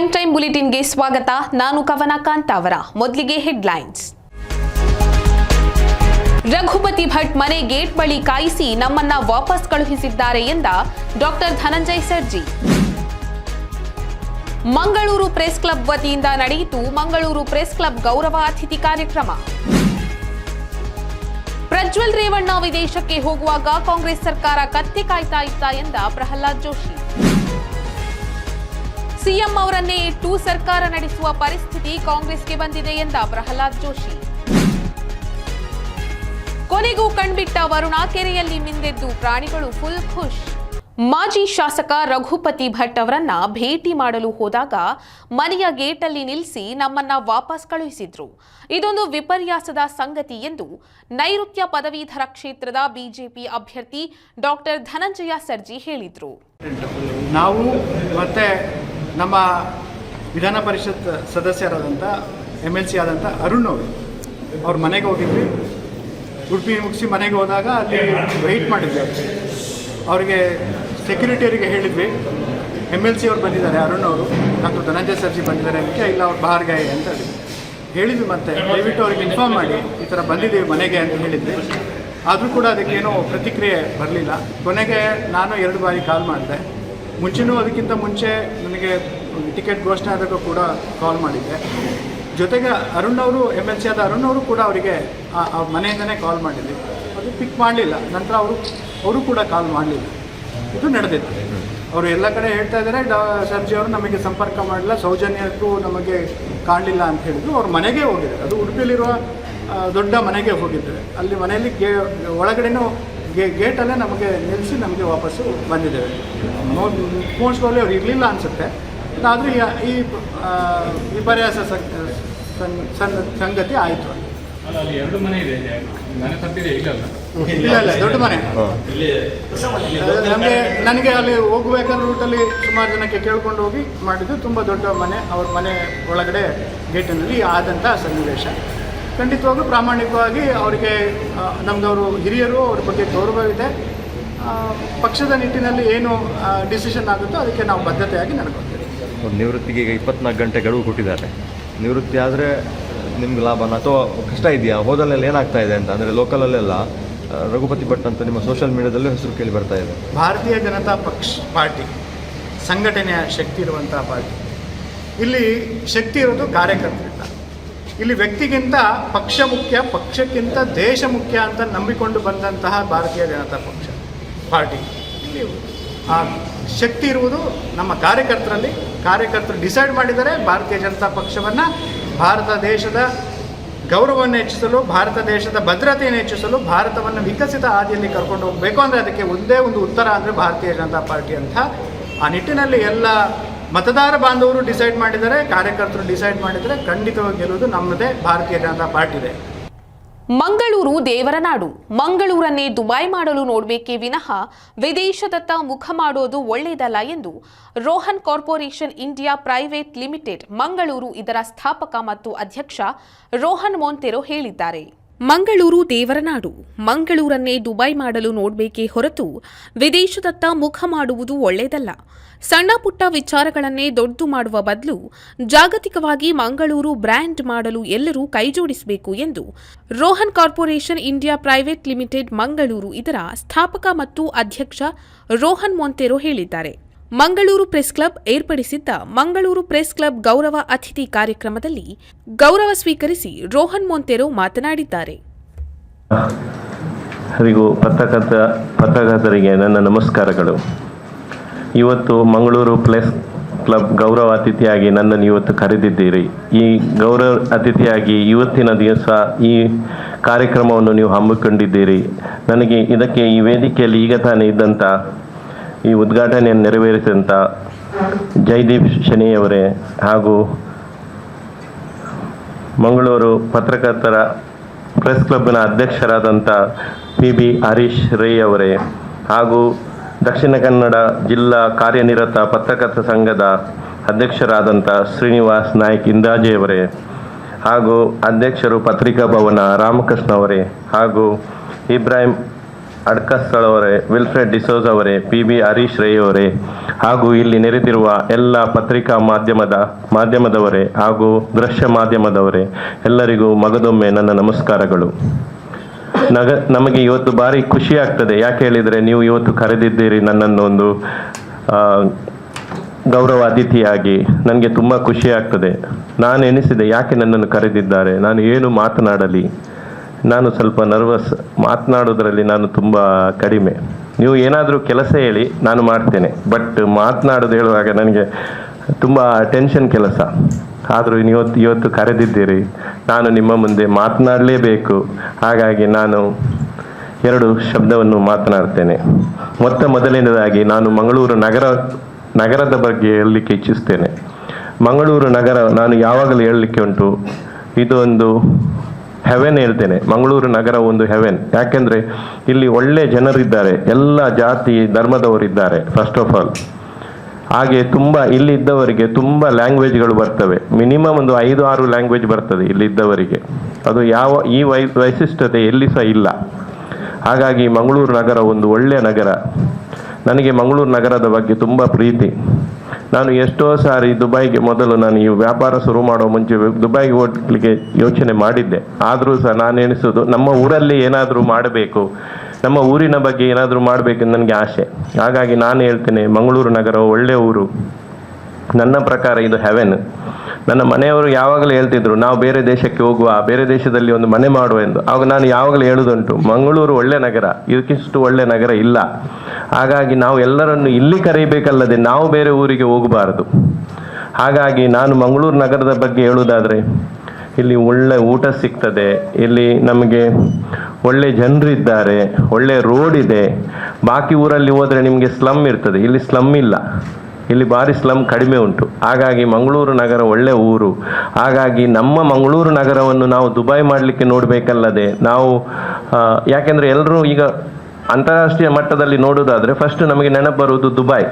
Prime time ಬುಲೆಟಿನ್ಗೆ ಸ್ವಾಗತ. ನಾನು ಕವನ ಕಾಂತಾವರ ಮೊದಲಿಗೆ ಹೆಡ್ಲೈನ್ಸ್ ರಘುಪತಿ ಭಟ್ ಮನೆ ಗೇಟ್ ಬಳಿ ಕಾಯಿಸಿ ನಮ್ಮನ್ನ ವಾಪಸ್ ಕಳುಹಿಸಿದ್ದಾರೆ ಎಂದ doctor Dhananjay Sarji. Mangaluru press club ವತಿಯಿಂದ ನಡೆಯಿತು ಮಂಗಳೂರು ಪ್ರೆಸ್ ಕ್ಲಬ್ ಗೌರವ ಅತಿಥಿ ಕಾರ್ಯಕ್ರಮ. ಪ್ರಜ್ವಲ್ ರೇವಣ್ಣ ವಿದೇಶಕ್ಕೆ ಹೋಗುವಾಗ ಕಾಂಗ್ರೆಸ್ ಸರ್ಕಾರ ಕತ್ತೆ ಕಾಯ್ತಾ ಇತ್ತ ಎಂದ ಪ್ರಹ್ಲಾದ್ ಜೋಶಿ. ಸಿಎಂ ಅವರನ್ನೇ ಇಟ್ಟು ಸರ್ಕಾರ ನಡೆಸುವ ಪರಿಸ್ಥಿತಿ ಕಾಂಗ್ರೆಸ್ಗೆ ಬಂದಿದೆ ಎಂದ ಪ್ರಹ್ಲಾದ್ ಜೋಶಿ. ಕೊನೆಗೂ ಕಣ್ಬಿಟ್ಟ ವರುಣ ಕೆರೆಯಲ್ಲಿ ಮಿಂದೆದ್ದು ಪ್ರಾಣಿಗಳು ಫುಲ್ ಖುಷ್. ಮಾಜಿ ಶಾಸಕ ರಘುಪತಿ ಭಟ್ ಅವರನ್ನ ಭೇಟಿ ಮಾಡಲು ಹೋದಾಗ ಮನೆಯ ಗೇಟಲ್ಲಿ ನಿಲ್ಲಿಸಿ ನಮ್ಮನ್ನ ವಾಪಸ್ ಕಳುಹಿಸಿದ್ರು. ಇದೊಂದು ವಿಪರ್ಯಾಸದ ಸಂಗತಿ ಎಂದು ನೈಋತ್ಯ ಪದವೀಧರ ಕ್ಷೇತ್ರದ ಬಿಜೆಪಿ ಅಭ್ಯರ್ಥಿ ಡಾಕ್ಟರ್ ಧನಂಜಯ ಸರ್ಜಿ ಹೇಳಿದ್ರು. ನಾವು ಮತ್ತು ನಮ್ಮ ವಿಧಾನ ಪರಿಷತ್ ಸದಸ್ಯರಾದಂಥ ಎಂ ಎಲ್ ಸಿ ಆದಂಥ ಅರುಣ್ ಅವರು. ಅವ್ರ ಮನೆಗೆ ಹೋಗಿದ್ವಿ. ಉಡುಪಿ ಮುಗಿಸಿ ಮನೆಗೆ ಹೋದಾಗ ಅಲ್ಲಿ ವೆಯ್ಟ್ ಮಾಡಿದ್ವಿ. ಅವರಿಗೆ ಸೆಕ್ಯೂರಿಟಿಯವರಿಗೆ ಹೇಳಿದ್ವಿ. ಎಂ ಎಲ್ ಸಿ ಅವ್ರು ಬಂದಿದ್ದಾರೆ, ಅರುಣ್ ಅವರು. ಡಾಕ್ಟರ್ ಧನಂಜಯ ಸರ್ಜಿ ಬಂದಿದ್ದಾರೆ ಅದಕ್ಕೆ ಇಲ್ಲ, ಅವ್ರು ಬಾರ್ಗಾಯಿ ಅಂತ ಹೇಳಿದ್ವಿ ಹೇಳಿದ್ವಿ ಮತ್ತೆ, ದಯವಿಟ್ಟು ಅವ್ರಿಗೆ ಇನ್ಫಾರ್ಮ್ ಮಾಡಿ, ಈ ಥರ ಬಂದಿದ್ದೀವಿ ಮನೆಗೆ ಅಂತ ಹೇಳಿದ್ವಿ. ಆದರೂ ಕೂಡ ಅದಕ್ಕೇನೂ ಪ್ರತಿಕ್ರಿಯೆ ಬರಲಿಲ್ಲ. ಕೊನೆಗೆ ನಾನು ಎರಡು ಬಾರಿ ಕಾಲ್ ಮಾಡಿದೆ. ಮುಂಚೆನೂ ಅದಕ್ಕಿಂತ ಮುಂಚೆ ನನಗೆ ಟಿಕೆಟ್ ಘೋಷಣೆ ಆದಾಗ ಕೂಡ ಕಾಲ್ ಮಾಡಿದ್ದೆ. ಜೊತೆಗೆ ಅರುಣ್ ಅವರು ಎಂ ಎಲ್ ಸಿ ಆದ ಅರುಣ್ ಅವರು ಕೂಡ ಅವರಿಗೆ ಮನೆಯಿಂದನೇ ಕಾಲ್ ಮಾಡಿದ್ವಿ ಅದು ಪಿಕ್ ಮಾಡಲಿಲ್ಲ. ನಂತರ ಅವರು ಅವರು ಕೂಡ ಕಾಲ್ ಮಾಡಲಿಲ್ಲ. ಇದು ನಡೆದಿತ್ತು. ಅವರು ಎಲ್ಲ ಕಡೆ ಹೇಳ್ತಾ ಇದ್ದಾರೆ, ಡಾ ಸರ್ಜಿ ಅವರು ನಮಗೆ ಸಂಪರ್ಕ ಮಾಡಲಿಲ್ಲ, ಸೌಜನ್ಯಕ್ಕೂ ನಮಗೆ ಕಾಣಲಿಲ್ಲ ಅಂತ ಹೇಳಿದ್ರು. ಅವ್ರ ಮನೆಗೆ ಹೋಗಿದ್ದಾರೆ. ಅದು ಉಡುಪಿಯಲ್ಲಿರುವ ದೊಡ್ಡ ಮನೆಗೆ ಹೋಗಿದ್ದಾರೆ. ಅಲ್ಲಿ ಮನೆಯಲ್ಲಿ ಗೇ ಒಳಗಡೆನೂ ಗೇ ಗೇಟಲ್ಲೇ ನಮಗೆ ನಿಲ್ಲಿಸಿ ನಮಗೆ ವಾಪಸ್ಸು ಬಂದಿದ್ದೇವೆ. ಮೋಸ್ಟ್ ಅವ್ರು ಇರಲಿಲ್ಲ ಅನಿಸುತ್ತೆ. ಆದರೂ ಈ ವಿಪರ್ಯಾಸ ಸಂಗತಿ ಆಯಿತು. ಅಲ್ಲಿ ಎರಡು ಮನೆ ಇದೆ. ಮನೆ ತಪ್ಪಿದೆ ಇಲ್ಲಲ್ಲ ಇಲ್ಲ ಇಲ್ಲ ದೊಡ್ಡ ಮನೆ. ನಮಗೆ ನನಗೆ ಅಲ್ಲಿ ಹೋಗ್ಬೇಕಾದ್ರೆ ರೂಟಲ್ಲಿ ಸುಮಾರು ಜನಕ್ಕೆ ಕೇಳ್ಕೊಂಡು ಹೋಗಿ ಮಾಡಿದ್ದು ತುಂಬ ದೊಡ್ಡ ಮನೆ. ಅವ್ರ ಮನೆ ಒಳಗಡೆ ಗೇಟಿನಲ್ಲಿ ಆದಂಥ ಸನ್ನಿವೇಶ. ಖಂಡಿತವಾಗೂ ಪ್ರಾಮಾಣಿಕವಾಗಿ ಅವರಿಗೆ ನಮ್ಮದವರು ಹಿರಿಯರು ಅವ್ರ ಬಗ್ಗೆ ಗೌರವವಿದೆ ಪಕ್ಷದ ನಿಟ್ಟಿನಲ್ಲಿ ಏನು ಡಿಸಿಷನ್ ಆಗುತ್ತೋ ಅದಕ್ಕೆ ನಾವು ಬದ್ಧತೆಯಾಗಿ ನಡ್ಕೊಳ್ತೀವಿ ಒಂದು ನಿವೃತ್ತಿಗೆ ಈಗ ಇಪ್ಪತ್ನಾಲ್ಕು ಗಂಟೆಗಳು ಗಡುವು ಕೊಟ್ಟಿದ್ದಾರೆ. ನಿವೃತ್ತಿ ಆದರೆ ನಿಮ್ಗೆ ಲಾಭನ ಅಥವಾ ಕಷ್ಟ ಇದೆಯಾ? ಹೋದಲ್ಲೆಲ್ಲ ಏನಾಗ್ತಾ ಇದೆ ಅಂತ ಅಂದರೆ ಲೋಕಲಲ್ಲೆಲ್ಲ ರಘುಪತಿ ಭಟ್ ಅಂತ ನಿಮ್ಮ ಸೋಷಿಯಲ್ ಮೀಡಿಯಾದಲ್ಲೂ ಹೆಸರು ಕೇಳಿ ಬರ್ತಾ ಇದೆ. ಭಾರತೀಯ ಜನತಾ ಪಕ್ಷ ಪಾರ್ಟಿ ಸಂಘಟನೆಯ ಶಕ್ತಿ ಇರುವಂಥ ಪಾರ್ಟಿ. ಇಲ್ಲಿ ಶಕ್ತಿ ಇರೋದು ಕಾರ್ಯಕರ್ತರಿಂದ ಇಲ್ಲಿ ವ್ಯಕ್ತಿಗಿಂತ ಪಕ್ಷ ಮುಖ್ಯ, ಪಕ್ಷಕ್ಕಿಂತ ದೇಶ ಮುಖ್ಯ ಅಂತ ನಂಬಿಕೊಂಡು ಬಂದಂತಹ ಭಾರತೀಯ ಜನತಾ ಪಕ್ಷ, ಪಾರ್ಟಿ. ಇಲ್ಲಿ ಆ ಶಕ್ತಿ ಇರುವುದು ನಮ್ಮ ಕಾರ್ಯಕರ್ತರಲ್ಲಿ. ಕಾರ್ಯಕರ್ತರು ಡಿಸೈಡ್ ಮಾಡಿದರೆ ಭಾರತೀಯ ಜನತಾ ಪಕ್ಷವನ್ನು ಭಾರತ ದೇಶದ ಗೌರವವನ್ನು ಹೆಚ್ಚಿಸಲು, ಭಾರತ ದೇಶದ ಭದ್ರತೆಯನ್ನು ಹೆಚ್ಚಿಸಲು, ಭಾರತವನ್ನು ವಿಕಸಿತ ಹಾದಿಯಲ್ಲಿ ಕರ್ಕೊಂಡು ಹೋಗಬೇಕು ಅಂದರೆ ಅದಕ್ಕೆ ಒಂದೇ ಒಂದು ಉತ್ತರ ಅಂದರೆ ಭಾರತೀಯ ಜನತಾ ಪಾರ್ಟಿ ಅಂತ. ಆ ನಿಟ್ಟಿನಲ್ಲಿ ಎಲ್ಲ ಮತದಾರ ಬಾಂಧವರು ಡಿಸೈಡ್ ಮಾಡಿದರೆ, ಕಾರ್ಯಕರ್ತರು ಡಿಸೈಡ್ ಮಾಡಿದರೆ ಖಂಡಿತವಾಗಿ ಗೆಲ್ಲುವುದು ನಮ್ಮದೇ ಭಾರತೀಯ ಜನತಾ ಪಾರ್ಟಿದೆ ಮಂಗಳೂರು ದೇವರ ನಾಡು ಮಂಗಳೂರನ್ನೇ ದುಬೈ ಮಾಡಲು ನೋಡಬೇಕೇ ವಿನಃ ವಿದೇಶದತ್ತ ಮುಖ ಮಾಡೋದು ಒಳ್ಳೆಯದಲ್ಲ ಎಂದು Rohan corporation India private limited, Mangaluru ಇದರ ಸ್ಥಾಪಕ ಮತ್ತು ಅಧ್ಯಕ್ಷ ರೋಹನ್ ಮೊಂತೆರೋ ಹೇಳಿದ್ದಾರೆ. ಮಂಗಳೂರು ದೇವರ ನಾಡು ಮಂಗಳೂರನ್ನೇ ದುಬೈ ಮಾಡಲು ನೋಡಬೇಕೇ ಹೊರತು ವಿದೇಶದತ್ತ ಮುಖ ಮಾಡುವುದು ಒಳ್ಳೆಯದಲ್ಲ. ಸಣ್ಣ ಪುಟ್ಟ ವಿಚಾರಗಳನ್ನೇ ದೊಡ್ಡದು ಮಾಡುವ ಬದಲು ಜಾಗತಿಕವಾಗಿ ಮಂಗಳೂರು ಬ್ರ್ಯಾಂಡ್ ಮಾಡಲು ಎಲ್ಲರೂ ಕೈಜೋಡಿಸಬೇಕು ಎಂದು Rohan corporation India private limited Mangaluru ಇದರ ಸ್ಥಾಪಕ ಮತ್ತು ಅಧ್ಯಕ್ಷ ರೋಹನ್ ಮೊಂತೆರೋ ಹೇಳಿದ್ದಾರೆ. ಮಂಗಳೂರು ಪ್ರೆಸ್ ಕ್ಲಬ್ ಏರ್ಪಡಿಸಿದ್ದ ಮಂಗಳೂರು ಪ್ರೆಸ್ ಕ್ಲಬ್ ಗೌರವ ಅತಿಥಿ ಕಾರ್ಯಕ್ರಮದಲ್ಲಿ ಗೌರವ ಸ್ವೀಕರಿಸಿ ರೋಹನ್ ಮೊಂತೆರೋ ಮಾತನಾಡಿದ್ದಾರೆ. ಪತ್ರಕರ್ತರಿಗೆ ನನ್ನ ನಮಸ್ಕಾರಗಳು. ಇವತ್ತು ಮಂಗಳೂರು ಪ್ಲೇಸ್ ಕ್ಲಬ್ ಗೌರವ ಅತಿಥಿಯಾಗಿ ನನ್ನನ್ನು ಇವತ್ತು ಕರೆದಿದ್ದೀರಿ. ಈ ಗೌರವ ಅತಿಥಿಯಾಗಿ ಇವತ್ತಿನ ದಿವಸ ಈ ಕಾರ್ಯಕ್ರಮವನ್ನು ನೀವು ಹಮ್ಮಿಕೊಂಡಿದ್ದೀರಿ. ನನಗೆ ಇದಕ್ಕೆ ಈ ವೇದಿಕೆಯಲ್ಲಿ ಈಗ ತಾನೇ ಇದ್ದಂಥ ಈ ಉದ್ಘಾಟನೆಯನ್ನು ನೆರವೇರಿಸಿದಂಥ ಜೈದೀಪ್ ಶನಿಯವರೇ ಹಾಗೂ ಮಂಗಳೂರು ಪತ್ರಕರ್ತರ ಪ್ರೆಸ್ ಕ್ಲಬ್ನ ಅಧ್ಯಕ್ಷರಾದಂಥ ಪಿ ಬಿ ಹರೀಶ್ ರೈ ಅವರೇ ಹಾಗೂ ದಕ್ಷಿಣ ಕನ್ನಡ ಜಿಲ್ಲಾ ಕಾರ್ಯನಿರತ ಪತ್ರಕರ್ತ ಸಂಘದ ಅಧ್ಯಕ್ಷರಾದಂಥ ಶ್ರೀನಿವಾಸ್ ನಾಯ್ಕ್ ಇಂದಾಜೆಯವರೇ ಹಾಗೂ ಅಧ್ಯಕ್ಷರು ಪತ್ರಿಕಾ ಭವನ ರಾಮಕೃಷ್ಣ ಅವರೇ ಹಾಗೂ ಇಬ್ರಾಹಿಂ ಅಡ್ಕಸ್ಥಳ ಅವರೇ, ವಿಲ್ಫ್ರೆಡ್ ಡಿಸೋಜ್ ಅವರೇ ಪಿ ಬಿ ಹರೀಶ್ ರೈ ಅವರೇ ಹಾಗೂ ಇಲ್ಲಿ ನೆರೆದಿರುವ ಎಲ್ಲ ಪತ್ರಿಕಾ ಮಾಧ್ಯಮದ, ಮಾಧ್ಯಮದವರೇ ಹಾಗೂ ದೃಶ್ಯ ಮಾಧ್ಯಮದವರೇ ಎಲ್ಲರಿಗೂ ಮಗದೊಮ್ಮೆ ನನ್ನ ನಮಸ್ಕಾರಗಳು. ನಗ ನಮಗೆ ಇವತ್ತು ಭಾರಿ ಖುಷಿ ಆಗ್ತದೆ. ಯಾಕೆ ಹೇಳಿದರೆ ನೀವು ಇವತ್ತು ಕರೆದಿದ್ದೀರಿ ನನ್ನನ್ನು ಒಂದು ಗೌರವ ಅತಿಥಿಯಾಗಿ. ನನಗೆ ತುಂಬ ಖುಷಿ ಆಗ್ತದೆ. ನಾನು ಎನಿಸಿದೆ ಯಾಕೆ ನನ್ನನ್ನು ಕರೆದಿದ್ದಾರೆ? ನಾನು ಏನು ಮಾತನಾಡಲಿ? ನಾನು ಸ್ವಲ್ಪ ನರ್ವಸ್. ಮಾತನಾಡೋದ್ರಲ್ಲಿ ನಾನು ತುಂಬ ಕಡಿಮೆ. ನೀವು ಏನಾದರೂ ಕೆಲಸ ಹೇಳಿ, ನಾನು ಮಾಡ್ತೇನೆ. ಬಟ್ ಮಾತನಾಡೋದು ಹೇಳುವಾಗ ನನಗೆ ತುಂಬ ಟೆನ್ಷನ್ ಕೆಲಸ. ಆದರೂ ಇವತ್ತು ಇವತ್ತು ಕರೆದಿದ್ದೀರಿ. ನಾನು ನಿಮ್ಮ ಮುಂದೆ ಮಾತನಾಡಲೇಬೇಕು. ಹಾಗಾಗಿ ನಾನು ಎರಡು ಶಬ್ದವನ್ನು ಮಾತನಾಡ್ತೇನೆ. ಮೊತ್ತ ಮೊದಲನೇದಾಗಿ ನಾನು ಮಂಗಳೂರು ನಗರ, ನಗರದ ಬಗ್ಗೆ ಹೇಳಲಿಕ್ಕೆ ಇಚ್ಛಿಸ್ತೇನೆ ಮಂಗಳೂರು ನಗರ ನಾನು ಯಾವಾಗಲೂ ಹೇಳಲಿಕ್ಕೆ ಉಂಟು. ಇದು ಒಂದು ಹೆವೆನ್ ಹೇಳ್ತೇನೆ. ಮಂಗಳೂರು ನಗರ ಒಂದು ಹೆವೆನ್ ಯಾಕೆಂದರೆ ಇಲ್ಲಿ ಒಳ್ಳೆ ಜನರಿದ್ದಾರೆ. ಎಲ್ಲ ಜಾತಿ, ಧರ್ಮದವರಿದ್ದಾರೆ ಫಸ್ಟ್ ಆಫ್ ಆಲ್ ಹಾಗೆ ತುಂಬ ಇಲ್ಲಿದ್ದವರಿಗೆ ತುಂಬ ಲ್ಯಾಂಗ್ವೇಜ್ಗಳು ಬರ್ತವೆ. ಮಿನಿಮಮ್ ಒಂದು ಐದು, ಆರು ಲ್ಯಾಂಗ್ವೇಜ್ ಬರ್ತದೆ ಇಲ್ಲಿದ್ದವರಿಗೆ. ಅದು ಯಾವ, ಈ ವೈ, ವೈಶಿಷ್ಟ್ಯತೆ ಎಲ್ಲಿ ಸಹ ಇಲ್ಲ. ಹಾಗಾಗಿ ಮಂಗಳೂರು ನಗರ ಒಂದು ಒಳ್ಳೆಯ ನಗರ. ನನಗೆ ಮಂಗಳೂರು ನಗರದ ಬಗ್ಗೆ ತುಂಬ ಪ್ರೀತಿ. ನಾನು ಎಷ್ಟೋ ಸಾರಿ ದುಬೈಗೆ ಮೊದಲು ನಾನು ಈ ವ್ಯಾಪಾರ ಶುರು ಮಾಡೋ ಮುಂಚೆ ದುಬೈಗೆ ಹೋಗ್ಲಿಕ್ಕೆ ಯೋಚನೆ ಮಾಡಿದ್ದೆ. ಆದರೂ ಸಹ ನಾನು ಎಣಿಸೋದು ನಮ್ಮ ಊರಲ್ಲಿ ಏನಾದರೂ ಮಾಡಬೇಕು ನಮ್ಮ ಊರಿನ ಬಗ್ಗೆ ಏನಾದರೂ ಮಾಡಬೇಕೆಂದು ನನಗೆ ಆಸೆ. ಹಾಗಾಗಿ ನಾನು ಹೇಳ್ತೇನೆ, ಮಂಗಳೂರು ನಗರ ಒಳ್ಳೆ ಊರು. ನನ್ನ ಪ್ರಕಾರ ಇದು ಹೆವೆನ್ ನನ್ನ ಮನೆಯವರು ಯಾವಾಗಲೂ ಹೇಳ್ತಿದ್ರು, ನಾವು ಬೇರೆ ದೇಶಕ್ಕೆ ಹೋಗುವ, ಬೇರೆ ದೇಶದಲ್ಲಿ ಒಂದು ಮನೆ ಮಾಡುವ ಎಂದು. ಆಗ ನಾನು ಯಾವಾಗಲೂ ಹೇಳುದುಂಟು ಮಂಗಳೂರು ಒಳ್ಳೆ ನಗರ, ಇದಕ್ಕಿಷ್ಟು ಒಳ್ಳೆ ನಗರ ಇಲ್ಲ. ಹಾಗಾಗಿ ನಾವು ಎಲ್ಲರನ್ನು ಇಲ್ಲಿ ಕರೆಯಬೇಕಲ್ಲದೆ ನಾವು ಬೇರೆ ಊರಿಗೆ ಹೋಗಬಾರದು. ಹಾಗಾಗಿ ನಾನು ಮಂಗಳೂರು ನಗರದ ಬಗ್ಗೆ ಹೇಳುವುದಾದರೆ, ಇಲ್ಲಿ ಒಳ್ಳೆ ಊಟ ಸಿಗ್ತದೆ, ಇಲ್ಲಿ ನಮಗೆ ಒಳ್ಳೆ ಜನರಿದ್ದಾರೆ, ಒಳ್ಳೆ ರೋಡ್ ಇದೆ. ಬಾಕಿ ಊರಲ್ಲಿ ಹೋದರೆ ನಿಮಗೆ ಸ್ಲಮ್ ಇರ್ತದೆ. ಇಲ್ಲಿ ಸ್ಲಮ್ ಇಲ್ಲ. ಇಲ್ಲಿ ಭಾರಿ ಸ್ಲಮ್ ಕಡಿಮೆ ಉಂಟು. ಹಾಗಾಗಿ ಮಂಗಳೂರು ನಗರ ಒಳ್ಳೆ ಊರು. ಹಾಗಾಗಿ ನಮ್ಮ ಮಂಗಳೂರು ನಗರವನ್ನು ನಾವು ದುಬೈ ಮಾಡಲಿಕ್ಕೆ ನೋಡಬೇಕಲ್ಲದೆ ನಾವು ಯಾಕೆಂದರೆ ಎಲ್ಲರೂ ಈಗ ಅಂತಾರಾಷ್ಟ್ರೀಯ ಮಟ್ಟದಲ್ಲಿ ನೋಡೋದಾದರೆ ಫಸ್ಟ್ ನಮಗೆ ನೆನಪು ಬರುವುದು ದುಬೈ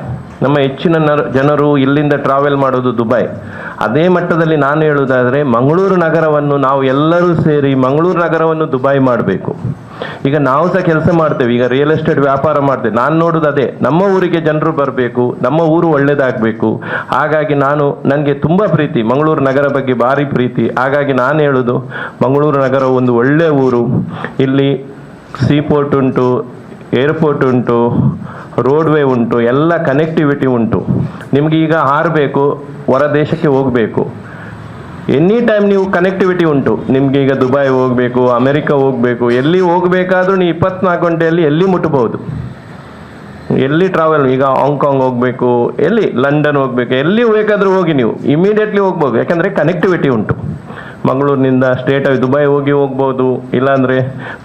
ನಮ್ಮ ಹೆಚ್ಚಿನ ನರ ಜನರು ಇಲ್ಲಿಂದ ಟ್ರಾವೆಲ್ ಮಾಡೋದು ದುಬೈ ಅದೇ ಮಟ್ಟದಲ್ಲಿ ನಾನು ಹೇಳುವುದಾದರೆ ಮಂಗಳೂರು ನಗರವನ್ನು ನಾವು ಎಲ್ಲರೂ ಸೇರಿ ಮಂಗಳೂರು ನಗರವನ್ನು ದುಬೈ ಮಾಡಬೇಕು. ಈಗ ನಾವು ಸಹ ಕೆಲಸ ಮಾಡ್ತೇವೆ, ಈಗ ರಿಯಲ್ ಎಸ್ಟೇಟ್ ವ್ಯಾಪಾರ ಮಾಡ್ತೇವೆ. ನಾನು ನೋಡೋದು ಅದೇ, ನಮ್ಮ ಊರಿಗೆ ಜನರು ಬರಬೇಕು, ನಮ್ಮ ಊರು ಒಳ್ಳೇದಾಗಬೇಕು. ಹಾಗಾಗಿ ನಾನು, ನನಗೆ ತುಂಬ ಪ್ರೀತಿ, ಮಂಗಳೂರು ನಗರ ಬಗ್ಗೆ ಭಾರಿ ಪ್ರೀತಿ. ಹಾಗಾಗಿ ನಾನು ಹೇಳೋದು ಮಂಗಳೂರು ನಗರ ಒಂದು ಒಳ್ಳೆಯ ಊರು. ಇಲ್ಲಿ ಸೀಪೋರ್ಟ್ ಉಂಟು ಏರ್ಪೋರ್ಟ್ ಉಂಟು, ರೋಡ್ವೇ ಉಂಟು, ಎಲ್ಲ ಕನೆಕ್ಟಿವಿಟಿ ಉಂಟು. ನಿಮಗೆ ಈಗ ಹಾರಬೇಕು, ಹೊರ ದೇಶಕ್ಕೆ ಹೋಗಬೇಕು. ಎನಿ ಟೈಮ್ ನೀವು ಕನೆಕ್ಟಿವಿಟಿ ಉಂಟು. ನಿಮಗೆ ಈಗ ದುಬೈ ಹೋಗಬೇಕು, ಅಮೆರಿಕ ಹೋಗಬೇಕು, ಎಲ್ಲಿ ಹೋಗಬೇಕಾದ್ರೂ ನೀವು ಇಪ್ಪತ್ನಾಲ್ಕು ಗಂಟೆಯಲ್ಲಿ ಎಲ್ಲಿ ಮುಟ್ಟಬಹುದು ಎಲ್ಲಿ ಟ್ರಾವೆಲ್ ಈಗ ಹಾಂಗ್ಕಾಂಗ್ ಹೋಗಬೇಕು, ಎಲ್ಲಿ ಲಂಡನ್ ಹೋಗಬೇಕು, ಎಲ್ಲಿ ಬೇಕಾದರೂ ಹೋಗಿ ನೀವು ಇಮಿಡಿಯೇಟ್ಲಿ ಹೋಗ್ಬೋದು. ಯಾಕಂದರೆ ಕನೆಕ್ಟಿವಿಟಿ ಉಂಟು. ಮಂಗಳೂರಿನಿಂದ ಸ್ಟೇಟ್ ಆಗಿ ದುಬೈ ಹೋಗಿ ಹೋಗ್ಬೋದು, ಇಲ್ಲಾಂದರೆ